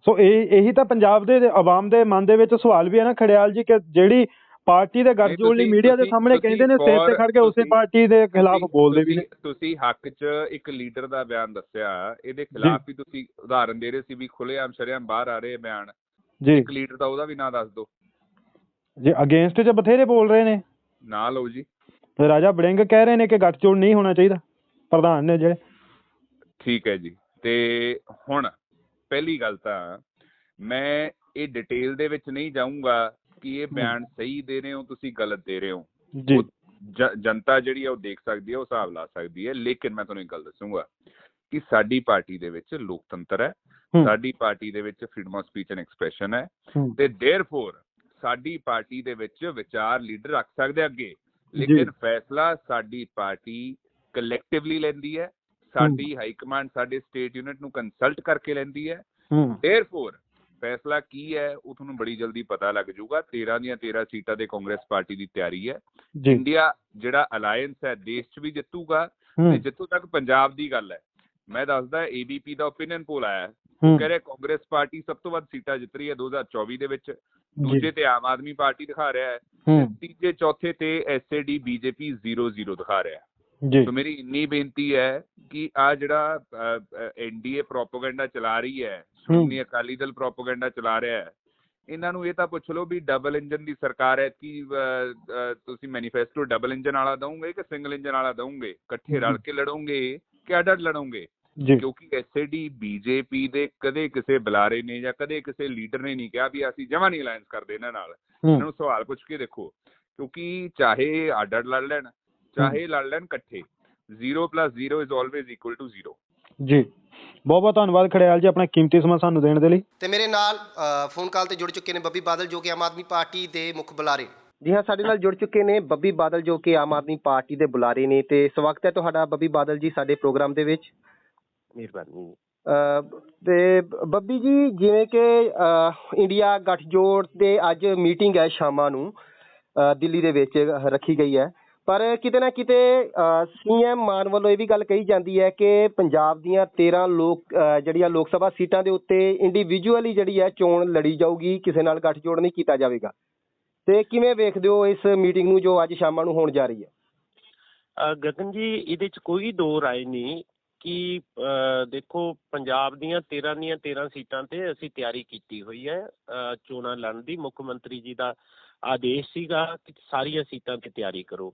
ਸੋ ਇਹ ਇਹੀ ਤਾਂ ਪੰਜਾਬ ਦੇ ਆਵਾਮ ਦੇ ਮਨ ਦੇ ਵਿੱਚ ਸਵਾਲ ਵੀ ਹੈ ਨਾ ਖੜਿਆਲ ਜੀ ਕਿ ਜਿਹੜੀ ਪਾਰਟੀ ਦੇ ਗੱਠਜੋੜ ਲਈ ਮੀਡੀਆ ਦੇ ਸਾਹਮਣੇ ਕਹਿੰਦੇ ਨੇ ਸਟੇਜ ਤੇ ਖੜ ਕੇ ਉਸੇ ਪਾਰਟੀ ਦੇ ਖਿਲਾਫ ਬੋਲਦੇ ਵੀ ਨੇ। ਤੁਸੀਂ- ਤੁਸੀਂ ਹੱਕ 'ਚ ਇੱਕ ਲੀਡਰ ਦਾ ਬਿਆਨ ਦੱਸਿਆ ਇਹਦੇ ਖਿਲਾਫ ਵੀ ਤੁਸੀਂ ਉਦਾਹਰਨ ਦੇ ਰਹੇ ਸੀ ਵੀ ਖੁੱਲੇਆਮ ਸ਼ਰੇਆਮ ਬਾਹਰ ਆ ਰਹੇ ਬਿਆਨ। ਜੀ। ਇੱਕ ਲੀਡਰ ਦਾ ਉਹਦਾ ਵੀ ਨਾਂ ਦੱਸ ਦਿਓ। ਜੀ ਅਗੇਂਸਟ 'ਚ ਬਥੇਰੇ ਬੋਲ ਰਹੇ ਨੇ। ਨਾਂ ਲਓ ਜੀ। ਰਾਜਾ ਬੜਿੰਗ ਕਹਿ ਰਹੇ ਨੇ ਕਿ ਗੱਠਜੋੜ ਨਹੀਂ ਹੋਣਾ ਚਾਹੀਦਾ ਪ੍ਰਧਾਨ ਨੇ ਜਿਹੜੇ। ਠੀਕ ਹੈ ਜੀ ਤੇ ਹੁਣ ਪਹਿਲੀ ਗੱਲ ਤਾਂ ਮੈਂ ਇਹ ਡਿਟੇਲ ਦੇ ਵਿੱਚ ਨਹੀਂ ਜਾਊਂਗਾ ਕਿ ਇਹ ਬਿਆਨ ਸਹੀ ਦੇ ਰਹੇ ਹੋ ਤੁਸੀਂ ਗਲਤ ਦੇ ਰਹੇ ਹੋ। ਜਨਤਾ ਜਿਹੜੀ ਆ ਉਹ ਦੇਖ ਸਕਦੀ ਹੈ ਉਹ ਹਿਸਾਬ ਲਾ ਸਕਦੀ ਹੈ ਲੇਕਿਨ ਮੈਂ ਤੁਹਾਨੂੰ ਇੱਕ ਗੱਲ ਦੱਸੂਗਾ ਕਿ ਸਾਡੀ ਪਾਰਟੀ ਦੇ ਵਿੱਚ ਲੋਕਤੰਤਰ ਹੈ। ਸਾਡੀ ਪਾਰਟੀ ਦੇ ਵਿੱਚ freedom of speech and expression ਹੈ। ਤੇ देयरफॉर ਸਾਡੀ ਪਾਰਟੀ ਦੇ ਵਿੱਚ ਵਿਚਾਰ ਲੀਡਰ ਰੱਖ ਸਕਦੇ ਅੱਗੇ। ਲੇਕਿਨ ਫੈਸਲਾ ਸਾਡੀ ਪਾਰਟੀ ਕਲੈਕਟਿਵਲੀ ਲੈਂਦੀ ਹੈ। ਸਾਡੀ ਹਾਈ ਕਮਾਂਡ ਸਾਡੇ ਸਟੇਟ ਯੂਨਿਟ ਨੂੰ ਕੰਸਲਟ ਕਰਕੇ ਲੈਂਦੀ ਹੈ। ਥੇਰਫੋਰ ਫੈਸਲਾ ਕੀ ਹੈ ਉਹ ਤੁਹਾਨੂੰ ਬੜੀ ਜਲਦੀ ਪਤਾ ਲੱਗ ਜਾਊਗਾ। 13 ਦੀਆਂ 13 ਸੀਟਾਂ ਦੇ ਕਾਂਗਰਸ ਪਾਰਟੀ ਦੀ ਤਿਆਰੀ ਹੈ। ਇੰਡੀਆ ਜਿਹੜਾ ਅਲਾਈਅੰਸ ਹੈ ਦੇਸ਼ 'ਚ ਵੀ ਜਿੱਤੂਗਾ। ਤੇ ਜਿੱਥੋਂ ਤੱਕ ਪੰਜਾਬ ਦੀ ਗੱਲ ਹੈ ਮੈਂ ਦੱਸਦਾ ਏਬੀਪੀ ਦਾ ਓਪੀਨੀਅਨ ਪੋਲ ਆਇਆ ਹੈ। ਹੂੰ ਕਹਿ ਰਿਹਾ ਕਾਂਗਰਸ ਪਾਰਟੀ ਸਭ ਤੋਂ ਵੱਧ ਸੀਟਾਂ ਜਿੱਤ ਰਹੀ ਹੈ 2024 ਦੇ ਵਿੱਚ। ਦੂਜੇ ਤੇ ਆਮ ਆਦਮੀ ਪਾਰਟੀ ਦਿਖਾ ਰਿਹਾ ਹੈ ਤੀਜੇ ਚੌਥੇ ਤੇ ਐਸਏਡੀ ਬੀਜੇਪੀ 00 ਦਿਖਾ ਰਿਹਾ ਹੈ। ਜੀ। ਸੋ ਮੇਰੀ ਇੰਨੀ ਬੇਨਤੀ ਹੈ ਕਿ ਆ ਜਿਹੜਾ ਐਨਡੀਏ ਪ੍ਰੋਪਗੈਂਡਾ ਚਲਾ ਰਹੀ ਹੈ ਸ਼੍ਰੋਮਣੀ ਅਕਾਲੀ ਦਲ ਪ੍ਰੋਪਗੈਂਡਾ ਚਲਾ ਰਿਹਾ ਹੈ ਇਹਨਾਂ ਨੂੰ ਇਹ ਤਾਂ ਪੁੱਛ ਲਓ ਵੀ ਡਬਲ ਇੰਜਨ ਦੀ ਸਰਕਾਰ ਹੈ ਕਿ ਤੁਸੀਂ ਮੈਨੀਫੈਸਟੋ ਡਬਲ ਇੰਜਨ ਵਾਲਾ ਦਵੋਗੇ ਕਿ ਸਿੰਗਲ ਇੰਜਨ ਵਾਲਾ ਦਵੋਗੇ ਇਕੱਠੇ ਰਲ ਕੇ ਲੜੋਗੇ ਕਿ ਅੱਡ ਅੱਡ ਲੜੋਗੇ? ਕਿਉਂਕਿ ਐਸਏਡੀ ਬੀਜੇਪੀ ਦੇ ਕਦੇ ਕਿਸੇ ਬੁਲਾਰੇ ਨੇ ਜਾਂ ਕਦੇ ਕਿਸੇ ਲੀਡਰ ਨੇ ਨਹੀਂ ਕਿਹਾ ਵੀ ਅਸੀਂ ਜਮਾਂ ਨਹੀਂ ਅਲਾਈਅੰਸ ਕਰਦੇ ਇਹਨਾਂ ਨਾਲ। ਇਹਨਾਂ ਨੂੰ ਸਵਾਲ ਪੁੱਛ ਕੇ ਦੇਖੋ ਕਿਉਂਕਿ ਚਾਹੇ ਅੱਡ ਲੜ ਲੈਣ ਚਾਹੇ ਲੜ ਲੈਣ ਇਕੱਠੇ 0 0 ਇਜ਼ ਆਲਵੇਜ਼ ਇਕੁਅਲ ਟੂ 0 ਜੀ। ਬਹੁਤ ਬਹੁਤ ਧੰਨਵਾਦ ਖੜਿਆਲ ਜੀ ਆਪਣਾ ਕੀਮਤੀ ਸਮਾਂ ਸਾਨੂੰ ਦੇਣ ਦੇ ਲਈ। ਤੇ ਮੇਰੇ ਨਾਲ ਫੋਨ ਕਾਲ ਤੇ ਜੁੜ ਚੁੱਕੇ ਨੇ ਬੱਬੀ ਬਾਦਲ ਜੋ ਕਿ ਆਮ ਆਦਮੀ ਪਾਰਟੀ ਦੇ ਮੁੱਖ ਬੁਲਾਰੇ। ਜੀ ਹਾਂ ਸਾਡੇ ਨਾਲ ਜੁੜ ਚੁੱਕੇ ਨੇ ਬੱਬੀ ਬਾਦਲ ਜੋ ਕਿ ਆਮ ਆਦਮੀ ਪਾਰਟੀ ਦੇ ਬੁਲਾਰੇ ਨੇ। ਤੇ ਸਵਾਗਤ ਹੈ ਤੁਹਾਡਾ ਬੱਬੀ ਬਾਦਲ ਜੀ ਸਾਡੇ ਪ੍ਰੋਗਰਾਮ ਦੇ ਵਿੱਚ। ਮਿਹਰਬਾਨੀ। ਤੇ ਬੱਬੀ ਜੀ ਜਿਵੇਂ ਕਿ ਇੰਡੀਆ ਗੱਠਜੋੜ ਦੇ ਅੱਜ ਮੀਟਿੰਗ ਹੈ ਸ਼ਾਮਾਂ ਨੂੰ ਦਿੱਲੀ ਦੇ ਵਿੱਚ ਰੱਖੀ ਗਈ ਹੈ। ਪਰ ਕਿਤੇ ਨਾ ਕਿਤੇ ਸੀਐਮ ਮਾਨ ਵੱਲੋਂ ਇਹ ਵੀ ਗੱਲ ਕਹੀ ਜਾਂਦੀ ਹੈ ਕਿ ਪੰਜਾਬ ਦੀਆਂ 13 ਲੋਕ ਜਿਹੜੀਆਂ ਲੋਕ ਸਭਾ ਸੀਟਾਂ ਦੇ ਉੱਤੇ ਇੰਡੀਵਿਜੂਅਲੀ ਜਿਹੜੀ ਹੈ ਚੋਣ ਲੜੀ ਜਾਊਗੀ ਕਿਸੇ ਨਾਲ ਗੱਠਜੋੜ ਨਹੀਂ ਕੀਤਾ ਜਾਵੇਗਾ। ਤੇ ਕਿਵੇਂ ਵੇਖਦੇ ਹੋ ਇਸ ਮੀਟਿੰਗ ਨੂੰ ਜੋ ਅੱਜ ਸ਼ਾਮਾਂ ਨੂੰ ਹੋਣ ਜਾ ਰਹੀ ਹੈ? ਗਗਨ ਜੀ ਇਹਦੇ ਚ ਕੋਈ ਦੋ ਰਾਏ ਨਹੀਂ। ਕਿ ਦੇਖੋ ਪੰਜਾਬ ਦੀਆਂ 13 ਦੀਆਂ 13 ਸੀਟਾਂ ਤੇ ਅਸੀਂ ਤਿਆਰੀ ਕੀਤੀ ਹੋਈ ਹੈ ਚੋਣਾਂ ਲੜਨ ਦੀ। ਮੁੱਖ ਮੰਤਰੀ ਜੀ ਦਾ ਆਦੇਸ਼ ਸੀਗਾ ਕਿ ਸਾਰੀਆਂ ਸੀਟਾਂ ਤੇ ਤਿਆਰੀ ਕਰੋ।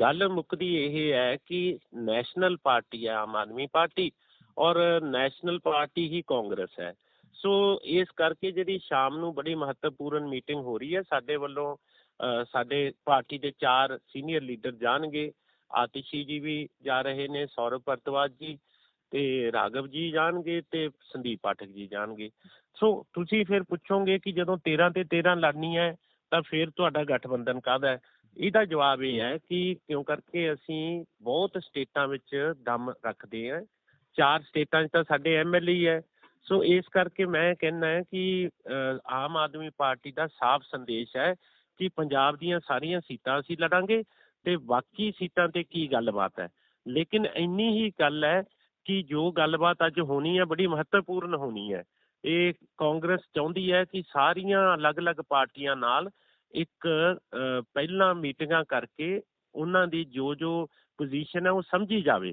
ਗੱਲ ਮੁੱਕਦੀ ਇਹ ਹੈ ਕਿ ਨੈਸ਼ਨਲ ਪਾਰਟੀ ਹੈ ਆਮ ਆਦਮੀ ਪਾਰਟੀ ਔਰ ਨੈਸ਼ਨਲ ਪਾਰਟੀ ਹੀ ਕਾਂਗਰਸ ਹੈ। ਸੋ ਇਸ ਕਰਕੇ ਜਿਹੜੀ ਸ਼ਾਮ ਨੂੰ ਬੜੀ ਮਹੱਤਵਪੂਰਨ ਮੀਟਿੰਗ ਹੋ ਰਹੀ ਹੈ ਸਾਡੇ ਵੱਲੋਂ ਅ, ਸਾਡੇ ਪਾਰਟੀ ਦੇ ਚਾਰ ਸੀਨੀਅਰ ਲੀਡਰ ਜਾਣਗੇ। ਆਤਿਸ਼ੀ ਜੀ ਵੀ ਜਾ ਰਹੇ ਨੇ, ਸੌਰਵ ਭਰਤਵਾਜ ਜੀ ਤੇ ਰਾਘਵ ਜੀ ਜਾਣਗੇ ਤੇ ਸੰਦੀਪ ਪਾਠਕ ਜੀ ਜਾਣਗੇ। ਸੋ ਤੁਸੀਂ ਫਿਰ ਪੁੱਛੋਗੇ ਕਿ ਜਦੋਂ 13 ਤੇ 13 ਲੜਨੀ ਹੈ, ਤਾਂ ਫਿਰ ਤੁਹਾਡਾ ਗਠਬੰਧਨ ਕਾਹਦਾ ਹੈ? ਇਹਦਾ ਜਵਾਬ ਇਹ ਹੈ ਕਿ ਕਿਉਂ ਕਰਕੇ ਅਸੀਂ ਬਹੁਤ ਸਟੇਟਾਂ ਵਿੱਚ ਦਮ ਰੱਖਦੇ ਹਾਂ। ਚਾਰ ਸਟੇਟਾਂ 'ਚ ਤਾਂ ਸਾਡੇ ਐਮਐਲਏ ਹੀ ਹੈ। ਸੋ ਇਸ ਕਰਕੇ ਮੈਂ ਕਹਿੰਦਾ ਹੈ ਕਿ ਆਮ ਆਦਮੀ ਪਾਰਟੀ ਦਾ ਸਾਫ਼ ਸੰਦੇਸ਼ ਹੈ ਕਿ ਪੰਜਾਬ ਦੀਆਂ ਸਾਰੀਆਂ ਸੀਟਾਂ ਅਸੀਂ ਲੜਾਂਗੇ। ਤੇ ਬਾਕੀ ਸੀਟਾਂ ਤੇ ਕੀ ਗੱਲਬਾਤ ਹੈ? ਲੇਕਿਨ ਇੰਨੀ ਹੀ ਗੱਲ ਹੈ ਕਿ ਜੋ ਗੱਲਬਾਤ ਅੱਜ ਹੋਣੀ ਹੈ ਬੜੀ ਮਹੱਤਵਪੂਰਨ ਹੋਣੀ ਹੈ। ਇਹ ਕਾਂਗਰਸ ਚਾਹੁੰਦੀ ਹੈ ਕਿ ਸਾਰੀਆਂ ਅਲੱਗ-ਅਲੱਗ ਪਾਰਟੀਆਂ ਨਾਲ ਇੱਕ ਪਹਿਲਾਂ ਮੀਟਿੰਗਾਂ ਕਰਕੇ ਉਹਨਾਂ ਦੀ ਜੋ ਜੋ ਪੋਜੀਸ਼ਨ ਹੈ ਉਹ ਸਮਝੀ ਜਾਵੇ।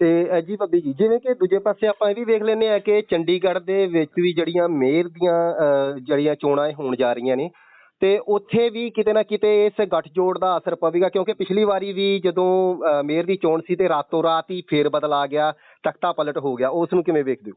ਤੇ ਅ, ਜੀ ਬੱਬੀ ਜੀ ਜਿਵੇਂ ਕਿ ਦੂਜੇ ਪਾਸੇ ਆਪਾਂ ਇਹ ਵੀ ਵੇਖ ਲੈਂਦੇ ਆ ਕਿ ਚੰਡੀਗੜ੍ਹ ਦੇ ਵਿੱਚ ਵੀ ਜਿਹੜੀਆਂ ਮੇਅਰ ਦੀਆਂ ਜਿਹੜੀਆਂ ਚੋਣਾਂ ਹੋਣ ਜਾ ਰਹੀਆਂ ਨੇ ਤੇ ਉੱਥੇ ਵੀ ਕਿਤੇ ਨਾ ਕਿਤੇ ਇਸ ਗੱਠਜੋੜ ਦਾ ਅਸਰ ਪਵੇਗਾ ਕਿਉਂਕਿ ਪਿਛਲੀ ਵਾਰੀ ਵੀ ਜਦੋਂ ਮੇਅਰ ਦੀ ਚੋਣ ਸੀ ਤੇ ਰਾਤੋਂ ਰਾਤ ਹੀ ਫੇਰ ਬਦਲ ਆ ਗਿਆ ਤਖਤਾ ਪਲਟ ਹੋ ਗਿਆ। ਉਸ ਨੂੰ ਕਿਵੇਂ ਵੇਖਦੇ ਹੋ?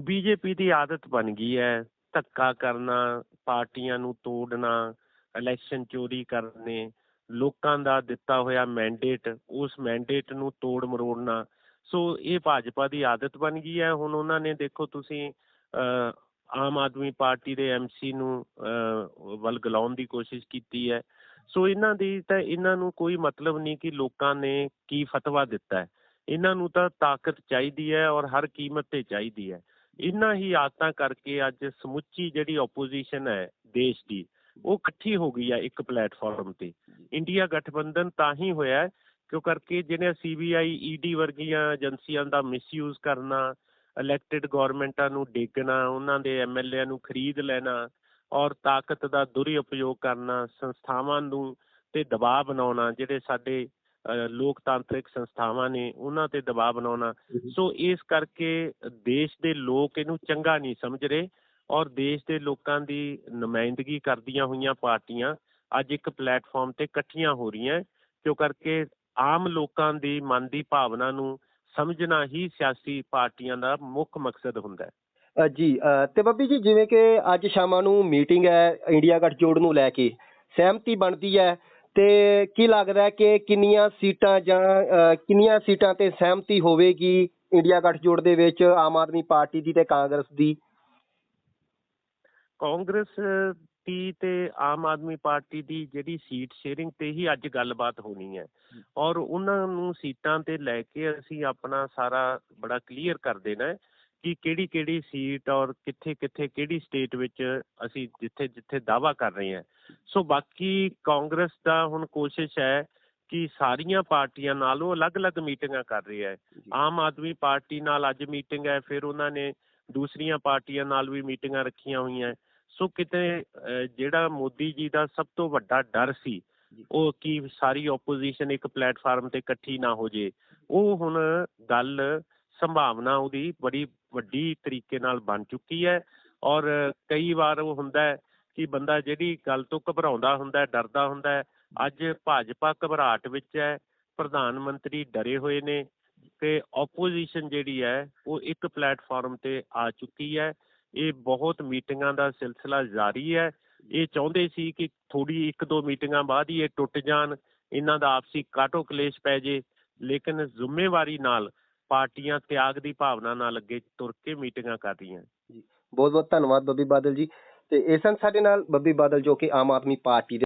ਬੀਜੇਪੀ ਦੀ ਆਦਤ ਬਣ ਗਈ ਹੈ ਧੱਕਾ ਕਰਨਾ ਪਾਰਟੀਆਂ ਨੂੰ ਤੋੜਨਾ ਇਲੈਕਸ਼ਨ ਚੋਰੀ ਕਰਨੇ ਲੋਕਾਂ ਦਾ ਦਿੱਤਾ ਹੋਇਆ ਮੈਂਡੇਟ ਉਸ ਮੈਂਡੇਟ ਨੂੰ ਤੋੜ ਮਰੋੜਨਾ। ਸੋ ਇਹ ਭਾਜਪਾ ਦੀ ਆਦਤ ਬਣ ਗਈ ਹੈ। ਹੁਣ ਉਹਨਾਂ ਨੇ ਦੇਖੋ ਤੁਸੀਂ ਅ, ਆਮ ਆਦਮੀ ਪਾਰਟੀ ਦੇ ਐਮਸੀ ਨੂੰ ਅ, ਦੀ ਕੋਸ਼ਿਸ਼ ਕੀਤੀ ਹੈ। ਸੋ ਇਹਨਾਂ ਦੀ ਤਾਂ ਇਹਨਾਂ ਨੂੰ ਕੋਈ ਮਤਲਬ ਨਹੀਂ ਕਿ ਲੋਕਾਂ ਨੇ ਕੀ ਫਤਵਾ ਦਿੱਤਾ ਹੈ। ਇਹਨਾਂ ਨੂੰ ਤਾਂ ਤਾਕਤ ਚਾਹੀਦੀ ਹੈ ਔਰ ਹਰ ਕੀਮਤ ਤੇ ਚਾਹੀਦੀ ਹੈ। ਇਹਨਾਂ ਹੀ ਆਦਤਾਂ ਕਰਕੇ ਅੱਜ ਸਮੁੱਚੀ ਜਿਹੜੀ ਆਪੋਜੀਸ਼ਨ ਹੈ ਦੇਸ਼ ਦੀ ਉਹ ਇਕੱਠੀ ਹੋ ਗਈ ਹੈ ਇੱਕ ਪਲੇਟਫਾਰਮ ਤੇ। ਇੰਡੀਆ ਗਠਬੰਧਨ ਤਾਂ ਹੀ ਹੋਇਆ ਕਿਉਂ ਕਰਕੇ ਜਿਹਨੇ ਸੀਬੀਆਈ ਈਡੀ ਵਰਗੀਆਂ ਏਜੰਸੀਆਂ ਦਾ ਮਿਸਯੂਜ਼ ਕਰਨਾ ਇਲੈਕਟਿਡ ਗਵਰਨਮੈਂਟਾਂ ਨੂੰ ਡੇਗਣਾ ਉਹਨਾਂ ਦੇ ਐਮਐਲਏ ਨੂੰ ਖਰੀਦ ਲੈਣਾ ਔਰ ਤਾਕਤ ਦਾ ਦੁਰਉਪਯੋਗ ਕਰਨਾ ਸੰਸਥਾਵਾਂ ਨੂੰ ਤੇ ਦਬਾਅ ਬਣਾਉਣਾ ਜਿਹੜੇ ਸਾਡੇ ਲੋਕਤਾਂਤਰਿਕ ਸੰਸਥਾਵਾਂ ਨੇ ਉਹਨਾਂ ਤੇ ਦਬਾਅ ਬਣਾਉਣਾ। ਸੋ ਇਸ ਕਰਕੇ ਦੇਸ਼ ਦੇ ਲੋਕ ਇਹਨੂੰ ਚੰਗਾ ਨਹੀਂ ਸਮਝ ਰਹੇ ਔਰ ਦੇਸ਼ ਦੇ ਲੋਕਾਂ ਦੀ ਨੁਮਾਇੰਦਗੀ ਕਰਦੀਆਂ ਹੋਈਆਂ ਪਾਰਟੀਆਂ ਅੱਜ ਇੱਕ ਪਲੇਟਫਾਰਮ ਤੇ ਇਕੱਠੀਆਂ ਹੋ ਰਹੀਆਂ ਕਿਉਂ ਕਰਕੇ ਆਮ ਲੋਕਾਂ ਦੀ ਮਨ ਦੀ ਭਾਵਨਾ ਨੂੰ ਸਮਝਣਾ ਹੀ ਸਿਆਸੀ ਪਾਰਟੀਆਂ ਦਾ ਮੁੱਖ ਮਕਸਦ ਹੁੰਦਾ ਹੈ। ਜੀ ਤੇ ਬੱਬੀ ਜੀ ਜਿਵੇਂ ਕਿ ਅੱਜ ਸ਼ਾਮਾਂ ਨੂੰ ਮੀਟਿੰਗ ਹੈ ਇੰਡੀਆ ਗੱਠਜੋੜ ਨੂੰ ਲੈ ਕੇ ਸਹਿਮਤੀ ਬਣਦੀ ਹੈ ਤੇ ਕੀ ਲੱਗਦਾ ਹੈ ਕਿ ਕਿੰਨੀਆਂ ਸੀਟਾਂ ਜਾਂ ਕਿੰਨੀਆਂ ਸੀਟਾਂ ਤੇ ਸਹਿਮਤੀ ਹੋਵੇਗੀ ਇੰਡੀਆ ਗੱਠਜੋੜ ਦੇ ਵਿੱਚ ਆਮ ਆਦਮੀ ਪਾਰਟੀ ਦੀ ਤੇ ਕਾਂਗਰਸ ਦੀ? ਕਾਂਗਰਸ ਦੀ ਤੇ ਆਮ ਆਦਮੀ ਪਾਰਟੀ ਦੀ ਜਿਹੜੀ ਸੀਟ ਸ਼ੇਅਰਿੰਗ ਤੇ ਹੀ ਅੱਜ ਗੱਲਬਾਤ ਹੋਣੀ ਹੈ। ਔਰ ਉਹਨਾਂ ਨੂੰ ਸੀਟਾਂ ਤੇ ਲੈ ਕੇ ਅਸੀਂ ਆਪਣਾ ਸਾਰਾ ਬੜਾ ਕਲੀਅਰ ਕਰ ਦੇਣਾ ਹੈ ਕਿ ਕਿਹੜੀ ਕਿਹੜੀ ਸੀਟ ਔਰ ਕਿੱਥੇ ਕਿੱਥੇ ਕਿਹੜੀ ਸਟੇਟ ਵਿੱਚ ਅਸੀਂ ਜਿੱਥੇ ਜਿੱਥੇ ਦਾਵਾ ਕਰ ਰਹੇ ਹਾਂ। ਸੋ ਬਾਕੀ ਕਾਂਗਰਸ ਦਾ ਹੁਣ ਕੋਸ਼ਿਸ਼ ਹੈ ਕਿ ਸਾਰੀਆਂ ਪਾਰਟੀਆਂ ਨਾਲ ਉਹ ਅਲੱਗ-ਅਲੱਗ ਮੀਟਿੰਗਾਂ ਕਰ ਰਹੀ ਹੈ। ਆਮ ਆਦਮੀ ਪਾਰਟੀ ਨਾਲ ਅੱਜ ਮੀਟਿੰਗ ਹੈ ਫਿਰ ਉਹਨਾਂ ਨੇ ਦੂਸਰੀਆਂ ਪਾਰਟੀਆਂ ਨਾਲ ਵੀ ਮੀਟਿੰਗਾਂ ਰੱਖੀਆਂ ਹੋਈਆਂ। ਸੋ ਕਿਤੇ ਜਿਹੜਾ ਮੋਦੀ ਜੀ ਦਾ ਸਭ ਤੋਂ ਵੱਡਾ ਡਰ ਸੀ ਉਹ ਕਿ ਸਾਰੀ ਆਪੋਜੀਸ਼ਨ ਇੱਕ ਪਲੇਟਫਾਰਮ ਤੇ ਇਕੱਠੀ ਨਾ ਹੋ ਜੇ ਉਹ ਹੁਣ ਗੱਲ ਸੰਭਾਵਨਾ ਉਹਦੀ ਬੜੀ ਵੱਡੀ ਤਰੀਕੇ ਨਾਲ ਬਣ ਚੁੱਕੀ ਹੈ ਔਰ ਕਈ ਵਾਰ ਉਹ ਹੁੰਦਾ ਕਿ ਬੰਦਾ ਜਿਹੜੀ ਗੱਲ ਤੋਂ ਘਬਰਾਉਂਦਾ ਹੁੰਦਾ ਹੈ ਡਰਦਾ ਹੁੰਦਾ ਅੱਜ ਭਾਜਪਾ ਘਬਰਾਹਟ ਵਿੱਚ ਹੈ ਪ੍ਰਧਾਨ ਮੰਤਰੀ ਡਰੇ ਹੋਏ ਨੇ ਕਿ ਆਪੋਜੀਸ਼ਨ ਜਿਹੜੀ ਹੈ ਉਹ ਇੱਕ ਪਲੇਟਫਾਰਮ ਤੇ ਆ ਚੁੱਕੀ ਹੈ ਇਹ ਬਹੁਤ ਮੀਟਿੰਗਾਂ ਦਾ ਸਿਲਸਿਲਾ ਜਾਰੀ ਹੈ। ਇਹ ਚਾਹੁੰਦੇ ਸੀ ਕਿ ਥੋੜੀ ਇੱਕ ਦੋ ਮੀਟਿੰਗਾਂ ਬਾਅਦ ਹੀ ਇਹ ਟੁੱਟ ਜਾਣ, ਇਹਨਾਂ ਦਾ ਆਪਸੀ ਕਾਟੋ ਕਲੇਸ਼ ਪੈ ਜੇ, ਲੇਕਿਨ ਜ਼ਿੰਮੇਵਾਰੀ ਨਾਲ ਪਾਰਟੀਆਂ ਤਿਆਗ ਦੀ ਭਾਵਨਾ ਨਾਲ ਅੱਗੇ ਤੁਰ ਕੇ ਮੀਟਿੰਗਾਂ ਕਰ ਰਹੀਆਂ। ਬਹੁਤ ਬਹੁਤ ਧੰਨਵਾਦ ਬੱਬੀ ਬਾਦਲ ਜੀ। ਤੇ ਇਹ ਸਨ ਸਾਡੇ ਨਾਲ ਬੱਬੀ ਬਾਦਲ ਜੋ ਕਿ ਆਮ ਆਦਮੀ ਪਾਰਟੀ ਦੇ